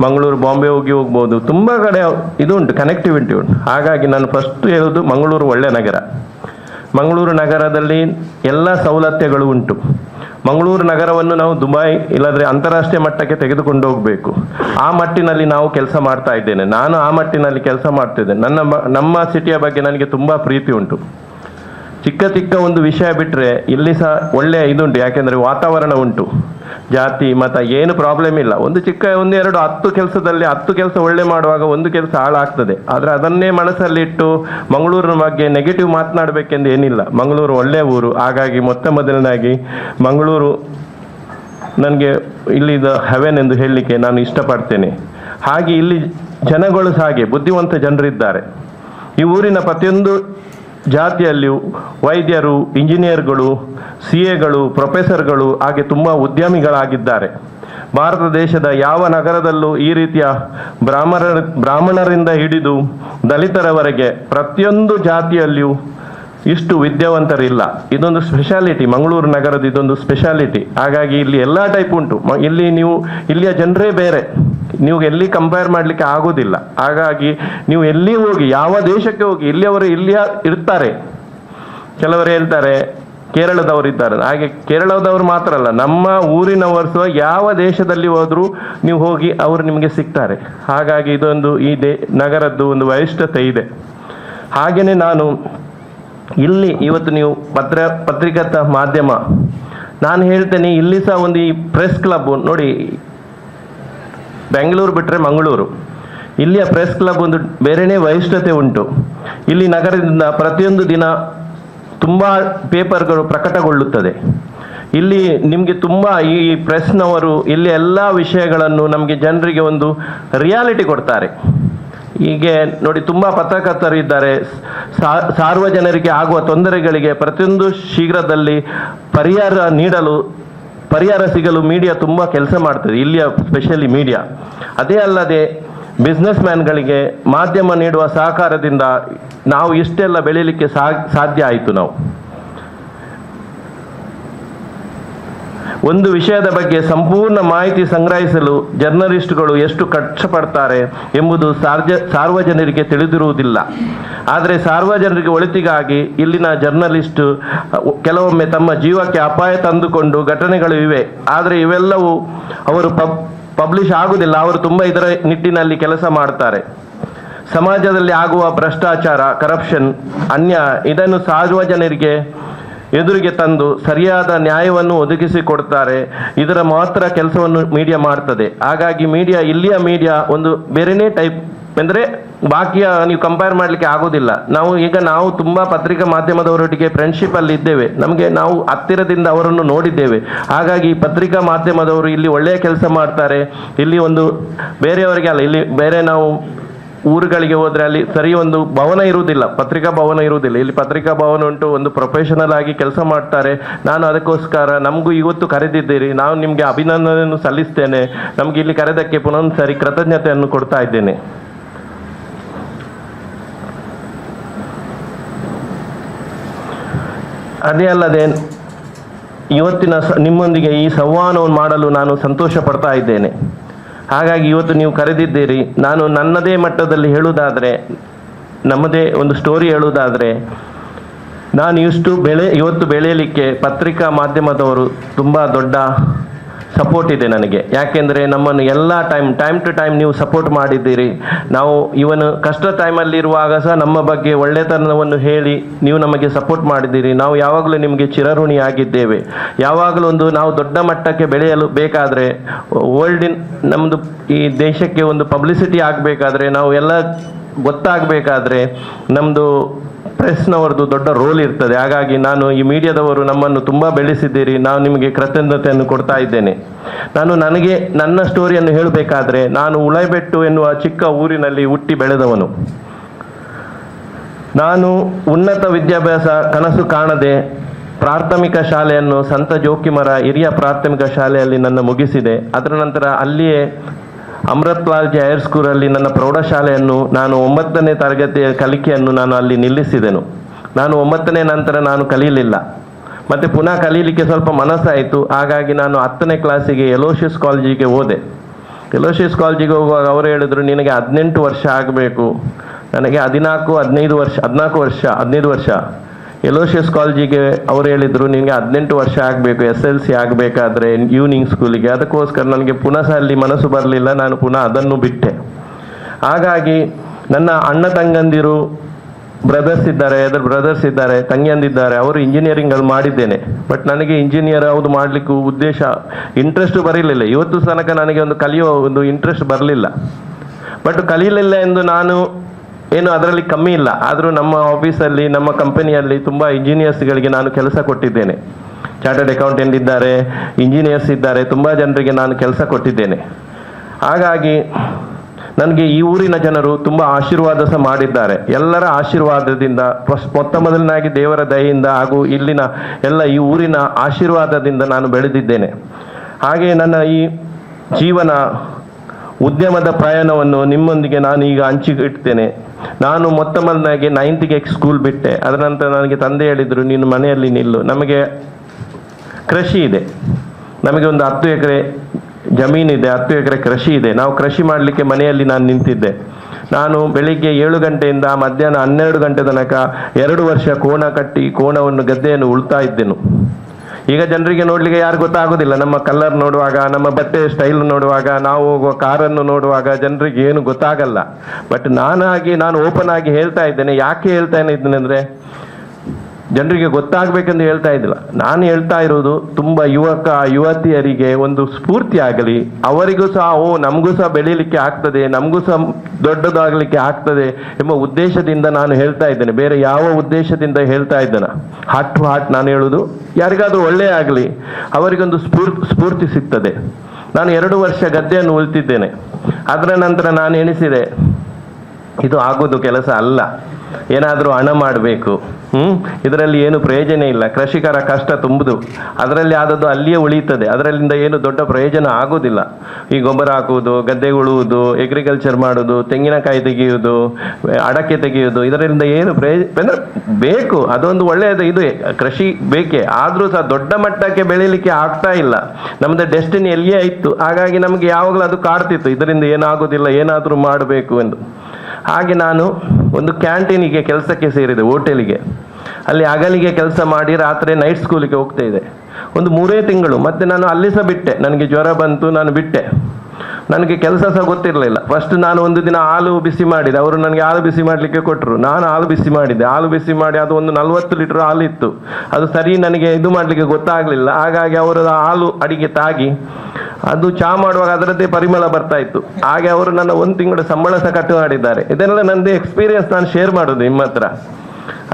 ಮಂಗಳೂರು ಬಾಂಬೆ ಹೋಗಿ ಹೋಗ್ಬೋದು. ತುಂಬ ಕಡೆ ಇದು ಉಂಟು ಕನೆಕ್ಟಿವಿಟಿ ಉಂಟು. ಹಾಗಾಗಿ ನಾನು ಫಸ್ಟ್ ಹೇಳೋದು ಮಂಗಳೂರು ಒಳ್ಳೆಯ ನಗರ. ಮಂಗಳೂರು ನಗರದಲ್ಲಿ ಎಲ್ಲ ಸವಲತ್ತುಗಳು ಉಂಟು. ಮಂಗಳೂರು ನಗರವನ್ನು ನಾವು ದುಬೈ ಇಲ್ಲಾಂದರೆ ಅಂತಾರಾಷ್ಟ್ರೀಯ ಮಟ್ಟಕ್ಕೆ ತೆಗೆದುಕೊಂಡು ಹೋಗಬೇಕು. ಆ ಮಟ್ಟಿನಲ್ಲಿ ನಾವು ಕೆಲಸ ಮಾಡ್ತಾ ಇದ್ದೇನೆ. ನಾನು ಆ ಮಟ್ಟಿನಲ್ಲಿ ಕೆಲಸ ಮಾಡ್ತಿದ್ದೇನೆ. ನನ್ನ ನಮ್ಮ ಸಿಟಿಯ ಬಗ್ಗೆ ನನಗೆ ತುಂಬ ಪ್ರೀತಿ ಉಂಟು. ಚಿಕ್ಕ ಚಿಕ್ಕ ಒಂದು ವಿಷಯ ಬಿಟ್ಟರೆ ಇಲ್ಲಿ ಸಹ ಒಳ್ಳೆಯ ಇದುಂಟು, ಯಾಕೆಂದರೆ ವಾತಾವರಣ ಉಂಟು. ಜಾತಿ, ಮತ ಏನು ಪ್ರಾಬ್ಲಮ್ ಇಲ್ಲ. ಒಂದು ಚಿಕ್ಕ, ಒಂದು ಎರಡು ಹತ್ತು ಕೆಲಸದಲ್ಲಿ ಹತ್ತು ಕೆಲಸ ಒಳ್ಳೆ ಮಾಡುವಾಗ ಒಂದು ಕೆಲಸ ಹಾಳಾಗ್ತದೆ. ಆದರೆ ಅದನ್ನೇ ಮನಸ್ಸಲ್ಲಿಟ್ಟು ಮಂಗಳೂರಿನ ಬಗ್ಗೆ ನೆಗೆಟಿವ್ ಮಾತನಾಡಬೇಕೆಂದು ಏನಿಲ್ಲ. ಮಂಗಳೂರು ಒಳ್ಳೆಯ ಊರು. ಹಾಗಾಗಿ ಮೊತ್ತ ಮೊದಲನಾಗಿ ಮಂಗಳೂರು ನನಗೆ ಇಲ್ಲಿದ ಹೆವೆನ್ ಎಂದು ಹೇಳಲಿಕ್ಕೆ ನಾನು ಇಷ್ಟಪಡ್ತೇನೆ. ಹಾಗೆ ಇಲ್ಲಿ ಜನಗಳು ಸಹ ಹಾಗೆ ಬುದ್ಧಿವಂತ ಜನರಿದ್ದಾರೆ. ಈ ಊರಿನ ಪ್ರತಿಯೊಂದು ಜಾತಿಯಲ್ಲಿಯೂ ವೈದ್ಯರು, ಇಂಜಿನಿಯರ್ಗಳು ಸಿ ಎಗಳು ಪ್ರೊಫೆಸರ್ಗಳು ಹಾಗೆ ತುಂಬ ಉದ್ಯಮಿಗಳಾಗಿದ್ದಾರೆ. ಭಾರತ ದೇಶದ ಯಾವ ನಗರದಲ್ಲೂ ಈ ರೀತಿಯ ಬ್ರಾಹ್ಮಣರ, ಬ್ರಾಹ್ಮಣರಿಂದ ಹಿಡಿದು ದಲಿತರವರೆಗೆ ಪ್ರತಿಯೊಂದು ಜಾತಿಯಲ್ಲಿಯೂ ಇಷ್ಟು ವಿದ್ಯಾವಂತರಿಲ್ಲ. ಇದೊಂದು ಸ್ಪೆಷಾಲಿಟಿ ಮಂಗಳೂರು ನಗರದ ಇದೊಂದು ಸ್ಪೆಷಾಲಿಟಿ ಹಾಗಾಗಿ ಇಲ್ಲಿ ಎಲ್ಲ ಟೈಪ್ ಉಂಟು. ಇಲ್ಲಿ ನೀವು, ಇಲ್ಲಿಯ ಜನರೇ ಬೇರೆ. ನೀವು ಎಲ್ಲಿ ಕಂಪೇರ್ ಮಾಡಲಿಕ್ಕೆ ಆಗೋದಿಲ್ಲ. ಹಾಗಾಗಿ ನೀವು ಎಲ್ಲಿ ಹೋಗಿ, ಯಾವ ದೇಶಕ್ಕೆ ಹೋಗಿ, ಇಲ್ಲಿಯವರು ಇಲ್ಲಿಯ ಇರ್ತಾರೆ. ಕೆಲವರು ಹೇಳ್ತಾರೆ, ಕೇರಳದವರು ಇದ್ದಾರೆ. ಹಾಗೆ ಕೇರಳದವರು ಮಾತ್ರ ಅಲ್ಲ, ನಮ್ಮ ಊರಿನವರು ಯಾವ ದೇಶದಲ್ಲಿ ಹೋದರೂ ನೀವು ಹೋಗಿ ಅವರು ನಿಮಗೆ ಸಿಗ್ತಾರೆ. ಹಾಗಾಗಿ ಇದೊಂದು ಈ ನಗರದ್ದು ಒಂದು ವೈಶಿಷ್ಟ್ಯತೆ ಇದೆ. ಹಾಗೆಯೇ ನಾನು ಇಲ್ಲಿ ಇವತ್ತು ನೀವು ಪತ್ರ, ಪತ್ರಿಕಾ ಮಾಧ್ಯಮ, ನಾನು ಹೇಳ್ತೇನೆ, ಇಲ್ಲಿ ಸಹ ಒಂದು ಈ ಪ್ರೆಸ್ ಕ್ಲಬ್ ನೋಡಿ ಬೆಂಗಳೂರು ಬಿಟ್ಟರೆ ಮಂಗಳೂರು. ಇಲ್ಲಿಯ ಪ್ರೆಸ್ ಕ್ಲಬ್ ಒಂದು ಬೇರೆಯೇ ವೈಶಿಷ್ಟ್ಯತೆ ಉಂಟು. ಇಲ್ಲಿ ನಗರದಿಂದ ಪ್ರತಿಯೊಂದು ದಿನ ತುಂಬ ಪೇಪರ್ಗಳು ಪ್ರಕಟಗೊಳ್ಳುತ್ತದೆ. ಇಲ್ಲಿ ನಿಮಗೆ ತುಂಬ ಈ ಪ್ರೆಸ್ನವರು ಇಲ್ಲಿ ಎಲ್ಲ ವಿಷಯಗಳನ್ನು ನಮಗೆ ಜನರಿಗೆ ಒಂದು ರಿಯಾಲಿಟಿ ಕೊಡ್ತಾರೆ. ಹೀಗೆ ನೋಡಿ ತುಂಬ ಪತ್ರಕರ್ತರು ಇದ್ದಾರೆ. ಸಾರ್ವಜನರಿಗೆ ಆಗುವ ತೊಂದರೆಗಳಿಗೆ ಪ್ರತಿಯೊಂದು ಶೀಘ್ರದಲ್ಲಿ ಪರಿಹಾರ ನೀಡಲು, ಪರಿಹಾರ ಸಿಗಲು ಮೀಡಿಯಾ ತುಂಬ ಕೆಲಸ ಮಾಡ್ತದೆ, ಇಲ್ಲಿಯ ಸ್ಪೆಷಲಿ ಮೀಡಿಯಾ ಅದೇ ಅಲ್ಲದೆ ಬಿಸ್ನೆಸ್ ಮ್ಯಾನ್ಗಳಿಗೆ ಮಾಧ್ಯಮ ನೀಡುವ ಸಹಕಾರದಿಂದ ನಾವು ಇಷ್ಟೆಲ್ಲ ಬೆಳೀಲಿಕ್ಕೆ ಸಾಧ್ಯ ಆಯಿತು ನಾವು. ಒಂದು ವಿಷಯದ ಬಗ್ಗೆ ಸಂಪೂರ್ಣ ಮಾಹಿತಿ ಸಂಗ್ರಹಿಸಲು ಜರ್ನಲಿಸ್ಟ್ಗಳು ಎಷ್ಟು ಕಷ್ಟಪಡ್ತಾರೆ ಎಂಬುದು ಸಾರ್ಜ ಸಾರ್ವಜನಿಕರಿಗೆ ತಿಳಿದಿರುವುದಿಲ್ಲ. ಆದರೆ ಸಾರ್ವಜನಿಕರಿಗೆ ಒಳಿತಿಗಾಗಿ ಇಲ್ಲಿನ ಜರ್ನಲಿಸ್ಟ್, ಕೆಲವೊಮ್ಮೆ ತಮ್ಮ ಜೀವಕ್ಕೆ ಅಪಾಯ ತಂದುಕೊಂಡು ಘಟನೆಗಳು ಇವೆ. ಆದರೆ ಇವೆಲ್ಲವೂ ಅವರು ಪಬ್ ಪಬ್ಲಿಷ್ ಆಗುವುದಿಲ್ಲ. ಅವರು ತುಂಬ ಇದರ ನಿಟ್ಟಿನಲ್ಲಿ ಕೆಲಸ ಮಾಡ್ತಾರೆ. ಸಮಾಜದಲ್ಲಿ ಆಗುವ ಭ್ರಷ್ಟಾಚಾರ, ಕರಪ್ಷನ್ ಅನ್ಯ ಇದನ್ನು ಸಾರ್ವಜನಿಕರಿಗೆ ಎದುರಿಗೆ ತಂದು ಸರಿಯಾದ ನ್ಯಾಯವನ್ನು ಒದಗಿಸಿಕೊಡ್ತಾರೆ ಇದರ ಮಾತ್ರ ಕೆಲಸವನ್ನು ಮೀಡಿಯಾ ಮಾಡ್ತದೆ. ಹಾಗಾಗಿ ಮೀಡಿಯಾ ಇಲ್ಲಿಯ ಮೀಡಿಯಾ ಒಂದು ಬೇರೆನೇ ಟೈಪ್ ಅಂದರೆ ಬಾಕಿಯ ನೀವು ಕಂಪೇರ್ ಮಾಡಲಿಕ್ಕೆ ಆಗೋದಿಲ್ಲ. ನಾವು ಈಗ ನಾವು ತುಂಬ ಪತ್ರಿಕಾ ಮಾಧ್ಯಮದವರೊಟ್ಟಿಗೆ ಫ್ರೆಂಡ್ಶಿಪ್ ಅಲ್ಲಿ ಇದ್ದೇವೆ. ನಮಗೆ ನಾವು ಹತ್ತಿರದಿಂದ ಅವರನ್ನು ನೋಡಿದ್ದೇವೆ. ಹಾಗಾಗಿ ಪತ್ರಿಕಾ ಮಾಧ್ಯಮದವರು ಇಲ್ಲಿ ಒಳ್ಳೆಯ ಕೆಲಸ ಮಾಡ್ತಾರೆ. ಇಲ್ಲಿ ಒಂದು ಬೇರೆಯವರಿಗೆ ಅಲ್ಲ, ಇಲ್ಲಿ ಬೇರೆ ನಾವು ಊರುಗಳಿಗೆ ಹೋದ್ರೆ ಅಲ್ಲಿ ಸರಿ ಒಂದು ಭವನ ಇರುವುದಿಲ್ಲ, ಪತ್ರಿಕಾ ಭವನ ಇರುವುದಿಲ್ಲ. ಇಲ್ಲಿ ಪತ್ರಿಕಾ ಭವನ ಉಂಟು, ಒಂದು ಪ್ರೊಫೆಷನಲ್ ಆಗಿ ಕೆಲಸ ಮಾಡ್ತಾರೆ. ನಾನು ಅದಕ್ಕೋಸ್ಕರ ನಮಗೂ ಇವತ್ತು ಕರೆದಿದ್ದೀರಿ, ನಾನು ನಿಮಗೆ ಅಭಿನಂದನೆಯನ್ನು ಸಲ್ಲಿಸ್ತೇನೆ. ನಮ್ಗೆ ಇಲ್ಲಿ ಕರೆದಕ್ಕೆ ಪುನಃ ಸರಿ ಕೃತಜ್ಞತೆಯನ್ನು ಕೊಡ್ತಾ ಇದ್ದೇನೆ. ಅದೇ ಅಲ್ಲದೆ, ಇವತ್ತಿನ ನಿಮ್ಮೊಂದಿಗೆ ಈ ಸಂವಹನವನ್ನು ಮಾಡಲು ನಾನು ಸಂತೋಷ ಪಡ್ತಾ ಇದ್ದೇನೆ. ಹಾಗಾಗಿ ಇವತ್ತು ನೀವು ಕರೆದಿದ್ದೀರಿ, ನಾನು ನನ್ನದೇ ಮಟ್ಟದಲ್ಲಿ ಹೇಳುವುದಾದರೆ, ನಮ್ಮದೇ ಒಂದು ಸ್ಟೋರಿ ಹೇಳುವುದಾದರೆ, ನಾನು ಇಷ್ಟು ಬೆಳೆ, ಇವತ್ತು ಬೆಳೆಯಲಿಕ್ಕೆ ಪತ್ರಿಕಾ ಮಾಧ್ಯಮದವರು ತುಂಬ ದೊಡ್ಡ ಸಪೋರ್ಟ್ ಇದೆ ನನಗೆ. ಯಾಕೆಂದರೆ ನಮ್ಮನ್ನು ಎಲ್ಲ ಟೈಮ್ ಟೈಮ್ ಟು ಟೈಮ್ ನೀವು ಸಪೋರ್ಟ್ ಮಾಡಿದ್ದೀರಿ. ನಾವು ಇವನು ಕಷ್ಟ ಟೈಮಲ್ಲಿರುವಾಗ ಸಹ ನಮ್ಮ ಬಗ್ಗೆ ಒಳ್ಳೆತನವನ್ನು ಹೇಳಿ ನೀವು ನಮಗೆ ಸಪೋರ್ಟ್ ಮಾಡಿದ್ದೀರಿ. ನಾವು ಯಾವಾಗಲೂ ನಿಮಗೆ ಚಿರಋಣಿ ಆಗಿದ್ದೇವೆ. ಯಾವಾಗಲೂ ಒಂದು ನಾವು ದೊಡ್ಡ ಮಟ್ಟಕ್ಕೆ ಬೆಳೆಯಲು ಬೇಕಾದರೆ ವರ್ಲ್ಡಿನ ನಮ್ಮದು ಈ ದೇಶಕ್ಕೆ ಒಂದು ಪಬ್ಲಿಸಿಟಿ ಆಗಬೇಕಾದ್ರೆ, ನಾವು ಎಲ್ಲ ಗೊತ್ತಾಗಬೇಕಾದ್ರೆ ನಮ್ಮದು ಪ್ರೆಸ್ನವರದ್ದು ದೊಡ್ಡ ರೋಲ್ ಇರ್ತದೆ. ಹಾಗಾಗಿ ನಾನು ಈ ಮೀಡಿಯಾದವರು ನಮ್ಮನ್ನು ತುಂಬ ಬೆಳೆಸಿದ್ದೀರಿ. ನಾನು ನಿಮಗೆ ಕೃತಜ್ಞತೆಯನ್ನು ಕೊಡ್ತಾ ಇದ್ದೇನೆ. ನಾನು ನನಗೆ ನನ್ನ ಸ್ಟೋರಿಯನ್ನು ಹೇಳಬೇಕಾದ್ರೆ ನಾನು ಉಳೈಬೆಟ್ಟು ಎನ್ನುವ ಚಿಕ್ಕ ಊರಿನಲ್ಲಿ ಹುಟ್ಟಿ ಬೆಳೆದವನು. ನಾನು ಉನ್ನತ ವಿದ್ಯಾಭ್ಯಾಸ ಕನಸು ಕಾಣದೆ ಪ್ರಾಥಮಿಕ ಶಾಲೆಯನ್ನು ಸಂತ ಜೋಕಿಮರ ಹಿರಿಯ ಪ್ರಾಥಮಿಕ ಶಾಲೆಯಲ್ಲಿ ನನ್ನ ಮುಗಿಸಿದೆ. ಅದರ ನಂತರ ಅಲ್ಲಿಯೇ ಅಮೃತ್ ಲಾಲ್ಜಿ ಹೈರ್ ಸ್ಕೂಲಲ್ಲಿ ನನ್ನ ಪ್ರೌಢಶಾಲೆಯನ್ನು ನಾನು ಒಂಬತ್ತನೇ ತರಗತಿಯ ಕಲಿಕೆಯನ್ನು ನಾನು ಅಲ್ಲಿ ನಿಲ್ಲಿಸಿದೆನು. ನಾನು ಒಂಬತ್ತನೇ ನಂತರ ನಾನು ಕಲಿಯಲಿಲ್ಲ ಮತ್ತು ಪುನಃ ಕಲೀಲಿಕ್ಕೆ ಸ್ವಲ್ಪ ಮನಸ್ಸಾಯಿತು. ಹಾಗಾಗಿ ನಾನು ಹತ್ತನೇ ಕ್ಲಾಸಿಗೆ ಎಲೋಶಿಯಸ್ ಕಾಲೇಜಿಗೆ ಹೋದೆ. ಎಲೋಶಿಯಸ್ ಕಾಲೇಜಿಗೆ ಹೋಗುವಾಗ ಅವರು ಹೇಳಿದ್ರು, ನಿನಗೆ ಹದಿನೆಂಟು ವರ್ಷ ಆಗಬೇಕು. ನನಗೆ ಹದಿನಾಲ್ಕು, ಹದಿನೈದು ವರ್ಷ, ಹದಿನಾಲ್ಕು ವರ್ಷ, ಹದಿನೈದು ವರ್ಷ. ಎಲೋಶಿಯಸ್ ಕಾಲೇಜಿಗೆ ಅವ್ರು ಹೇಳಿದರು ನಿಮಗೆ ಹದಿನೆಂಟು ವರ್ಷ ಆಗಬೇಕು ಎಸ್ ಎಲ್ ಸಿ ಆಗಬೇಕಾದ್ರೆ ಈವ್ನಿಂಗ್ ಸ್ಕೂಲಿಗೆ ಅದಕ್ಕೋಸ್ಕರ ನನಗೆ ಪುನಃ ಅಲ್ಲಿ ಮನಸ್ಸು ಬರಲಿಲ್ಲ, ನಾನು ಪುನಃ ಅದನ್ನು ಬಿಟ್ಟೆ. ಹಾಗಾಗಿ ನನ್ನ ಅಣ್ಣ ತಂಗಂದಿರು ಬ್ರದರ್ಸ್ ಇದ್ದಾರೆ ಅದರ ಬ್ರದರ್ಸ್ ಇದ್ದಾರೆ, ತಂಗಿಯಂದಿದ್ದಾರೆ, ಅವರು ಇಂಜಿನಿಯರಿಂಗಲ್ಲಿ ಮಾಡಿದ್ದೇನೆ. ಬಟ್ ನನಗೆ ಇಂಜಿನಿಯರ್ ಯಾವುದು ಮಾಡಲಿಕ್ಕೂ ಉದ್ದೇಶ ಇಂಟ್ರೆಸ್ಟ್ ಬರಲಿಲ್ಲ. ಇವತ್ತು ತನಕ ನನಗೆ ಒಂದು ಕಲಿಯೋ ಒಂದು ಇಂಟ್ರೆಸ್ಟ್ ಬರಲಿಲ್ಲ. ಬಟ್ ಕಲೀಲಿಲ್ಲ ಎಂದು ನಾನು ಏನು ಅದರಲ್ಲಿ ಕಮ್ಮಿ ಇಲ್ಲ. ಆದರೂ ನಮ್ಮ ಆಫೀಸಲ್ಲಿ, ನಮ್ಮ ಕಂಪನಿಯಲ್ಲಿ ತುಂಬ ಇಂಜಿನಿಯರ್ಸ್ಗಳಿಗೆ ನಾನು ಕೆಲಸ ಕೊಟ್ಟಿದ್ದೇನೆ. ಚಾರ್ಟರ್ಡ್ ಅಕೌಂಟೆಂಟ್ ಇದ್ದಾರೆ, ಇಂಜಿನಿಯರ್ಸ್ ಇದ್ದಾರೆ, ತುಂಬ ಜನರಿಗೆ ನಾನು ಕೆಲಸ ಕೊಟ್ಟಿದ್ದೇನೆ. ಹಾಗಾಗಿ ನನಗೆ ಈ ಊರಿನ ಜನರು ತುಂಬ ಆಶೀರ್ವಾದ ಸಹ ಮಾಡಿದ್ದಾರೆ. ಎಲ್ಲರ ಆಶೀರ್ವಾದದಿಂದ ಮೊತ್ತ ಮೊದಲನಾಗಿ ದೇವರ ದಯೆಯಿಂದ ಹಾಗೂ ಇಲ್ಲಿನ ಎಲ್ಲ ಈ ಊರಿನ ಆಶೀರ್ವಾದದಿಂದ ನಾನು ಬೆಳೆದಿದ್ದೇನೆ. ಹಾಗೆ ನನ್ನ ಈ ಜೀವನ ಉದ್ಯಮದ ಪ್ರಯಾಣವನ್ನು ನಿಮ್ಮೊಂದಿಗೆ ನಾನು ಈಗ ಹಂಚಿಕಿಡ್ತೇನೆ ನಾನು ಮೊತ್ತ ಮೊದಲಾಗಿ ನೈನ್ತ್ಗೆ ಸ್ಕೂಲ್ ಬಿಟ್ಟೆ. ಅದರ ನಂತರ ನನಗೆ ತಂದೆ ಹೇಳಿದರು, ನೀನು ಮನೆಯಲ್ಲಿ ನಿಲ್ಲು. ನಮಗೆ ಕೃಷಿ ಇದೆ. ನಮಗೆ ಒಂದು ಹತ್ತು ಎಕರೆ ಜಮೀನಿದೆ ಹತ್ತು ಎಕರೆ ಕೃಷಿ ಇದೆ. ನಾವು ಕೃಷಿ ಮಾಡಲಿಕ್ಕೆ ಮನೆಯಲ್ಲಿ ನಾನು ನಿಂತಿದ್ದೆ. ನಾನು ಬೆಳಿಗ್ಗೆ ಏಳು ಗಂಟೆಯಿಂದ ಮಧ್ಯಾಹ್ನ ಹನ್ನೆರಡು ಗಂಟೆ ತನಕ ಎರಡು ವರ್ಷ ಕೋಣ ಕಟ್ಟಿ ಕೋಣವನ್ನು ಗದ್ದೆಯನ್ನು ಉಳ್ತಾ ಇದ್ದೆನು. ಈಗ ಜನರಿಗೆ ನೋಡ್ಲಿಕ್ಕೆ ಯಾರು ಗೊತ್ತಾಗೋದಿಲ್ಲ. ನಮ್ಮ ಕಲರ್ ನೋಡುವಾಗ, ನಮ್ಮ ಬಟ್ಟೆ ಸ್ಟೈಲ್ ನೋಡುವಾಗ, ನಾವು ಹೋಗುವ ಕಾರನ್ನು ನೋಡುವಾಗ ಜನರಿಗೆ ಏನು ಗೊತ್ತಾಗಲ್ಲ. ಬಟ್ ನಾನಾಗಿ, ನಾನು ಓಪನ್ ಆಗಿ ಹೇಳ್ತಾ ಇದ್ದೇನೆ. ಯಾಕೆ ಹೇಳ್ತಾ ಇದ್ದೇನೆ ಅಂದರೆ ಜನರಿಗೆ ಗೊತ್ತಾಗಬೇಕೆಂದು ಹೇಳ್ತಾ ಇದ್ದಿಲ್ಲ. ನಾನು ಹೇಳ್ತಾ ಇರೋದು ತುಂಬ ಯುವಕ, ಯುವತಿಯರಿಗೆ ಒಂದು ಸ್ಫೂರ್ತಿ ಆಗಲಿ. ಅವರಿಗೂ ಸಹ, ಓ, ನಮಗೂ ಸಹ ಬೆಳೀಲಿಕ್ಕೆ ಆಗ್ತದೆ, ನಮಗೂ ಸಹ ದೊಡ್ಡದಾಗಲಿಕ್ಕೆ ಆಗ್ತದೆ ಎಂಬ ಉದ್ದೇಶದಿಂದ ನಾನು ಹೇಳ್ತಾ ಇದ್ದೇನೆ. ಬೇರೆ ಯಾವ ಉದ್ದೇಶದಿಂದ ಹೇಳ್ತಾ ಇದ್ದೇನೆ? ಹಾಟ್ ಟು ಹಾಟ್ ನಾನು ಹೇಳುವುದು ಯಾರಿಗಾದರೂ ಒಳ್ಳೆಯ ಆಗಲಿ, ಅವರಿಗೊಂದು ಸ್ಫೂರ್ತಿ ಸ್ಫೂರ್ತಿ ಸಿಗ್ತದೆ. ನಾನು ಎರಡು ವರ್ಷ ಗದ್ದೆಯನ್ನು ಉಳಿತಿದ್ದೇನೆ. ಅದರ ನಂತರ ನಾನು ಎಣಿಸಿದೆ ಇದು ಆಗೋದು ಕೆಲಸ ಅಲ್ಲ. ಏನಾದರೂ ಹಣ ಮಾಡಬೇಕು ಹ್ಞೂ ಇದರಲ್ಲಿ ಏನು ಪ್ರಯೋಜನ ಇಲ್ಲ. ಕೃಷಿಕರ ಕಷ್ಟ ತುಂಬುದು. ಅದರಲ್ಲಿ ಆದದ್ದು ಅಲ್ಲಿಯೇ ಉಳಿಯುತ್ತದೆ. ಅದರಲ್ಲಿಂದ ಏನು ದೊಡ್ಡ ಪ್ರಯೋಜನ ಆಗೋದಿಲ್ಲ. ಈ ಗೊಬ್ಬರ ಹಾಕುವುದು, ಗದ್ದೆ ಉಳುವುದು ಎಗ್ರಿಕಲ್ಚರ್ ಮಾಡೋದು ತೆಂಗಿನಕಾಯಿ ತೆಗೆಯುವುದು, ಅಡಕೆ ತೆಗೆಯುವುದು, ಇದರಿಂದ ಏನು ಪ್ರಯೋಜನ ಅಂದರೆ ಬೇಕು. ಅದೊಂದು ಒಳ್ಳೆಯದು. ಇದು ಕೃಷಿ ಬೇಕೇ. ಆದರೂ ಸಹ ದೊಡ್ಡ ಮಟ್ಟಕ್ಕೆ ಬೆಳೀಲಿಕ್ಕೆ ಆಗ್ತಾ ಇಲ್ಲ. ನಮ್ಮದು ಡೆಸ್ಟಿನಿ ಎಲ್ಲಿಯೇ ಇತ್ತು. ಹಾಗಾಗಿ ನಮಗೆ ಯಾವಾಗಲೂ ಅದು ಕಾಡ್ತಿತ್ತು. ಇದರಿಂದ ಏನಾಗೋದಿಲ್ಲ. ಏನಾದರೂ ಮಾಡಬೇಕು ಎಂದು. ಹಾಗೆ ನಾನು ಒಂದು ಕ್ಯಾಂಟೀನಿಗೆ ಕೆಲಸಕ್ಕೆ ಸೇರಿದೆ, ಹೋಟೆಲಿಗೆ. ಅಲ್ಲಿ ಹಗಲಿಗೆ ಕೆಲಸ ಮಾಡಿ ರಾತ್ರಿ ನೈಟ್ ಸ್ಕೂಲಿಗೆ ಹೋಗ್ತಾ ಇದೆ ಒಂದು ಮೂರೇ ತಿಂಗಳು, ಮತ್ತೆ ನಾನು ಅಲ್ಲಿ ಸಹ ಬಿಟ್ಟೆ. ನನಗೆ ಜ್ವರ ಬಂತು, ನಾನು ಬಿಟ್ಟೆ. ನನಗೆ ಕೆಲಸ ಸಹ ಗೊತ್ತಿರಲಿಲ್ಲ. ಫಸ್ಟ್ ನಾನು ಒಂದು ದಿನ ಹಾಲು ಬಿಸಿ ಮಾಡಿದೆ. ಅವರು ನನಗೆ ಹಾಲು ಬಿಸಿ ಮಾಡಲಿಕ್ಕೆ ಕೊಟ್ಟರು ನಾನು ಹಾಲು ಬಿಸಿ ಮಾಡಿದೆ. ಹಾಲು ಬಿಸಿ ಮಾಡಿ ಅದು ಒಂದು ನಲ್ವತ್ತು ಲೀಟರ್ ಹಾಲು ಇತ್ತು. ಅದು ಸರಿ ನನಗೆ ಇದು ಮಾಡಲಿಕ್ಕೆ ಗೊತ್ತಾಗಲಿಲ್ಲ. ಹಾಗಾಗಿ ಅವರು ಹಾಲು ಅಡಿಗೆ ತಾಗಿ ಅದು ಚಾ ಮಾಡುವಾಗ ಅದರದ್ದೇ ಪರಿಮಳ ಬರ್ತಾ ಇತ್ತು. ಹಾಗೆ ಅವರು ನನ್ನ ಒಂದು ತಿಂಗಳ ಸಂಬಳ ಸಹ ಕಟ್ಟು ಮಾಡಿದ್ದಾರೆ. ಇದನ್ನೆಲ್ಲ ನಂದು ಎಕ್ಸ್ಪೀರಿಯನ್ಸ್ ನಾನು ಶೇರ್ ಮಾಡೋದು ನಿಮ್ಮ ಹತ್ರ.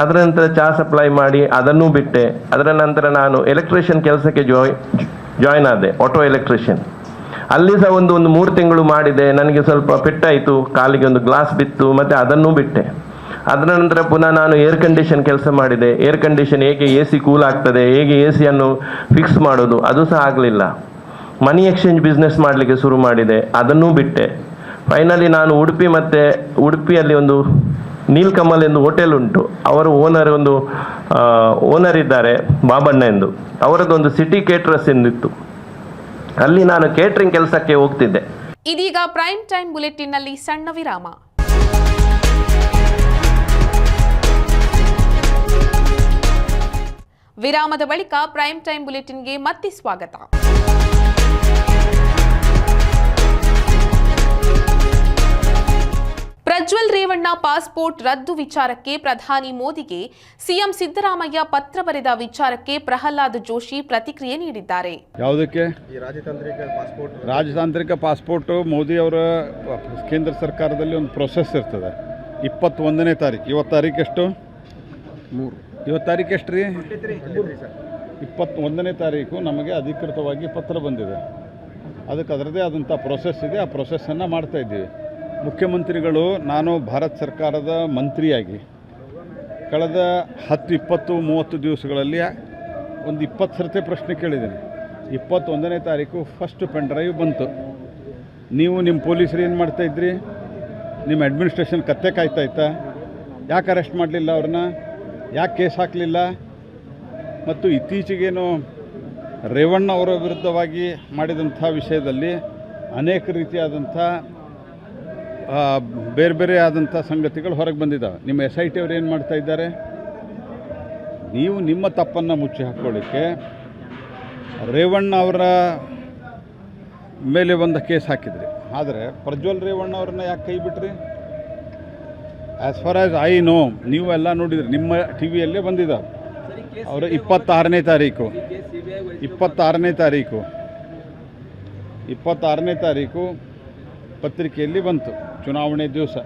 ಅದರ ನಂತರ ಚಾ ಸಪ್ಲೈ ಮಾಡಿ, ಅದನ್ನು ಬಿಟ್ಟೆ. ಅದರ ನಂತರ ನಾನು ಎಲೆಕ್ಟ್ರಿಷಿಯನ್ ಕೆಲಸಕ್ಕೆ ಜಾಯ್ ಜಾಯ್ನ್ ಆದೆ ಆಟೋ ಎಲೆಕ್ಟ್ರಿಷಿಯನ್ ಅಲ್ಲಿ ಸಹ ಒಂದು ಒಂದು ಮೂರು ತಿಂಗಳು ಮಾಡಿದೆ. ನನಗೆ ಸ್ವಲ್ಪ ಪೆಟ್ಟಾಯಿತು ಕಾಲಿಗೆ ಒಂದು ಗ್ಲಾಸ್ ಬಿತ್ತು, ಮತ್ತು ಅದನ್ನು ಬಿಟ್ಟೆ. ಅದರ ನಂತರ ಪುನಃ ನಾನು ಏರ್ ಕಂಡೀಷನ್ ಕೆಲಸ ಮಾಡಿದೆ. ಏರ್ ಕಂಡೀಷನ್ ಹೇಗೆ ಎ ಸಿ ಕೂಲ್ ಆಗ್ತದೆ, ಹೇಗೆ ಎ ಸಿಯನ್ನು ಫಿಕ್ಸ್ ಮಾಡೋದು, ಅದು ಸಹ ಆಗಲಿಲ್ಲ. ಮನಿ ಎಕ್ಸ್ಚೇಂಜ್ ಬಿಸ್ನೆಸ್ ಮಾಡಲಿಕ್ಕೆ ಶುರು ಮಾಡಿದೆ, ಅದನ್ನೂ ಬಿಟ್ಟೆ. ಫೈನಲಿ ನಾನು ಉಡುಪಿ ಮತ್ತು ಉಡುಪಿಯಲ್ಲಿ ಒಂದು ನೀಲ್ಕಮಲ್ ಎಂದು ಹೋಟೆಲ್ ಉಂಟು. ಅವರು ಓನರ್ ಒಂದು ಓನರ್ ಇದ್ದಾರೆ, ಬಾಬಣ್ಣ ಎಂದು. ಅವರದ್ದೊಂದು ಸಿಟಿ ಕೇಟ್ರಸ್ ಎಂದಿತ್ತು. ಅಲ್ಲಿ ನಾನು ಕೇಟ್ರಿಂಗ್ ಕೆಲಸಕ್ಕೆ ಹೋಗ್ತಿದ್ದೆ. ಇದೀಗ ಪ್ರೈಮ್ ಟೈಮ್ ಬುಲೆಟಿನ್ನಲ್ಲಿ ಸಣ್ಣ ವಿರಾಮ. ವಿರಾಮದ ಬಳಿಕ ಪ್ರೈಮ್ ಟೈಮ್ ಬುಲೆಟಿನ್ಗೆ ಮತ್ತೆ ಸ್ವಾಗತ. ಪ್ರಜ್ವಲ್ ರೇವಣ್ಣ ಪಾಸ್ಪೋರ್ಟ್ ರದ್ದು ವಿಚಾರಕ್ಕೆ ಪ್ರಧಾನಿ ಮೋದಿಗೆ ಸಿಎಂ ಸಿದ್ದರಾಮಯ್ಯ ಪತ್ರ ಬರೆದ ವಿಚಾರಕ್ಕೆ ಪ್ರಹ್ಲಾದ್ ಜೋಶಿ ಪ್ರತಿಕ್ರಿಯೆ ನೀಡಿದ್ದಾರೆ. ಯಾವುದಕ್ಕೆ? ರಾಜತಾಂತ್ರಿಕ ಪಾಸ್ಪೋರ್ಟ್ ಮೋದಿ ಅವರ ಕೇಂದ್ರ ಸರ್ಕಾರದಲ್ಲಿ ಒಂದು ಪ್ರೊಸೆಸ್ ಇರ್ತದೆ. ಇಪ್ಪತ್ತೊಂದನೇ ತಾರೀಕು. ಇವತ್ತು ತಾರೀಕು ಎಷ್ಟು? ಮೂರು. ಇವತ್ತು ತಾರೀಕು ಎಷ್ಟು ರೀ ಇಪ್ಪತ್ತೊಂದನೇ ತಾರೀಕು ನಮಗೆ ಅಧಿಕೃತವಾಗಿ ಪತ್ರ ಬಂದಿದೆ. ಅದಕ್ಕೆ ಅದರದೇ ಆದಂಥ ಪ್ರೊಸೆಸ್ ಇದೆ. ಆ ಪ್ರೊಸೆಸ್ಸನ್ನು ಮಾಡ್ತಾ ಇದ್ದೀವಿ. ಮುಖ್ಯಮಂತ್ರಿಗಳು, ನಾನು ಭಾರತ ಸರ್ಕಾರದ ಮಂತ್ರಿಯಾಗಿ ಕಳೆದ ಹತ್ತು, ಇಪ್ಪತ್ತು, ಮೂವತ್ತು ದಿವಸಗಳಲ್ಲಿ ಒಂದು ಇಪ್ಪತ್ತು ಸರ್ತಿ ಪ್ರಶ್ನೆ ಕೇಳಿದ್ದೀನಿ. ಇಪ್ಪತ್ತೊಂದನೇ ತಾರೀಕು ಫಸ್ಟ್ ಪೆನ್ ಡ್ರೈವ್ ಬಂತು. ನೀವು ನಿಮ್ಮ ಪೊಲೀಸರು ಏನು ಮಾಡ್ತಾಯಿದ್ರಿ ನಿಮ್ಮ ಅಡ್ಮಿನಿಸ್ಟ್ರೇಷನ್ ಕತ್ತೆ ಕಾಯ್ತಾ ಇತ್ತ? ಯಾಕೆ ಅರೆಸ್ಟ್ ಮಾಡಲಿಲ್ಲ ಅವ್ರನ್ನ? ಯಾಕೆ ಕೇಸ್ ಹಾಕಲಿಲ್ಲ? ಮತ್ತು ಇತ್ತೀಚೆಗೇನು ರೇವಣ್ಣ ಅವರ ವಿರುದ್ಧವಾಗಿ ಮಾಡಿದಂಥ ವಿಷಯದಲ್ಲಿ ಅನೇಕ ರೀತಿಯಾದಂಥ ಬೇರೆ ಬೇರೆ ಆದಂಥ ಸಂಗತಿಗಳು ಹೊರಗೆ ಬಂದಿದ್ದಾವೆ. ನಿಮ್ಮ ಎಸ್ ಐ ಟಿ ಅವ್ರು ಏನು ಮಾಡ್ತಾ ಇದ್ದಾರೆ? ನೀವು ನಿಮ್ಮ ತಪ್ಪನ್ನು ಮುಚ್ಚಿ ಹಾಕ್ಕೊಳ್ಳಿಕ್ಕೆ ರೇವಣ್ಣ ಅವರ ಮೇಲೆ ಒಂದು ಕೇಸ್ ಹಾಕಿದ್ರಿ. ಆದರೆ ಪ್ರಜ್ವಲ್ ರೇವಣ್ಣ ಅವ್ರನ್ನ ಯಾಕೆ ಕೈ ಬಿಟ್ರಿ? As far as I know ನೀವು ಎಲ್ಲ ನೋಡಿದ್ರಿ, ನಿಮ್ಮ ಟಿ ವಿಯಲ್ಲೇ ಬಂದಿದ್ದಾವೆ. ಅವರು ಇಪ್ಪತ್ತಾರನೇ ತಾರೀಕು. ಇಪ್ಪತ್ತಾರನೇ ತಾರೀಕು. ಇಪ್ಪತ್ತಾರನೇ ತಾರೀಕು ಪತ್ರಿಕೆಯಲ್ಲಿ ಬಂತು ಚುನಾವಣೆ ದಿವಸ.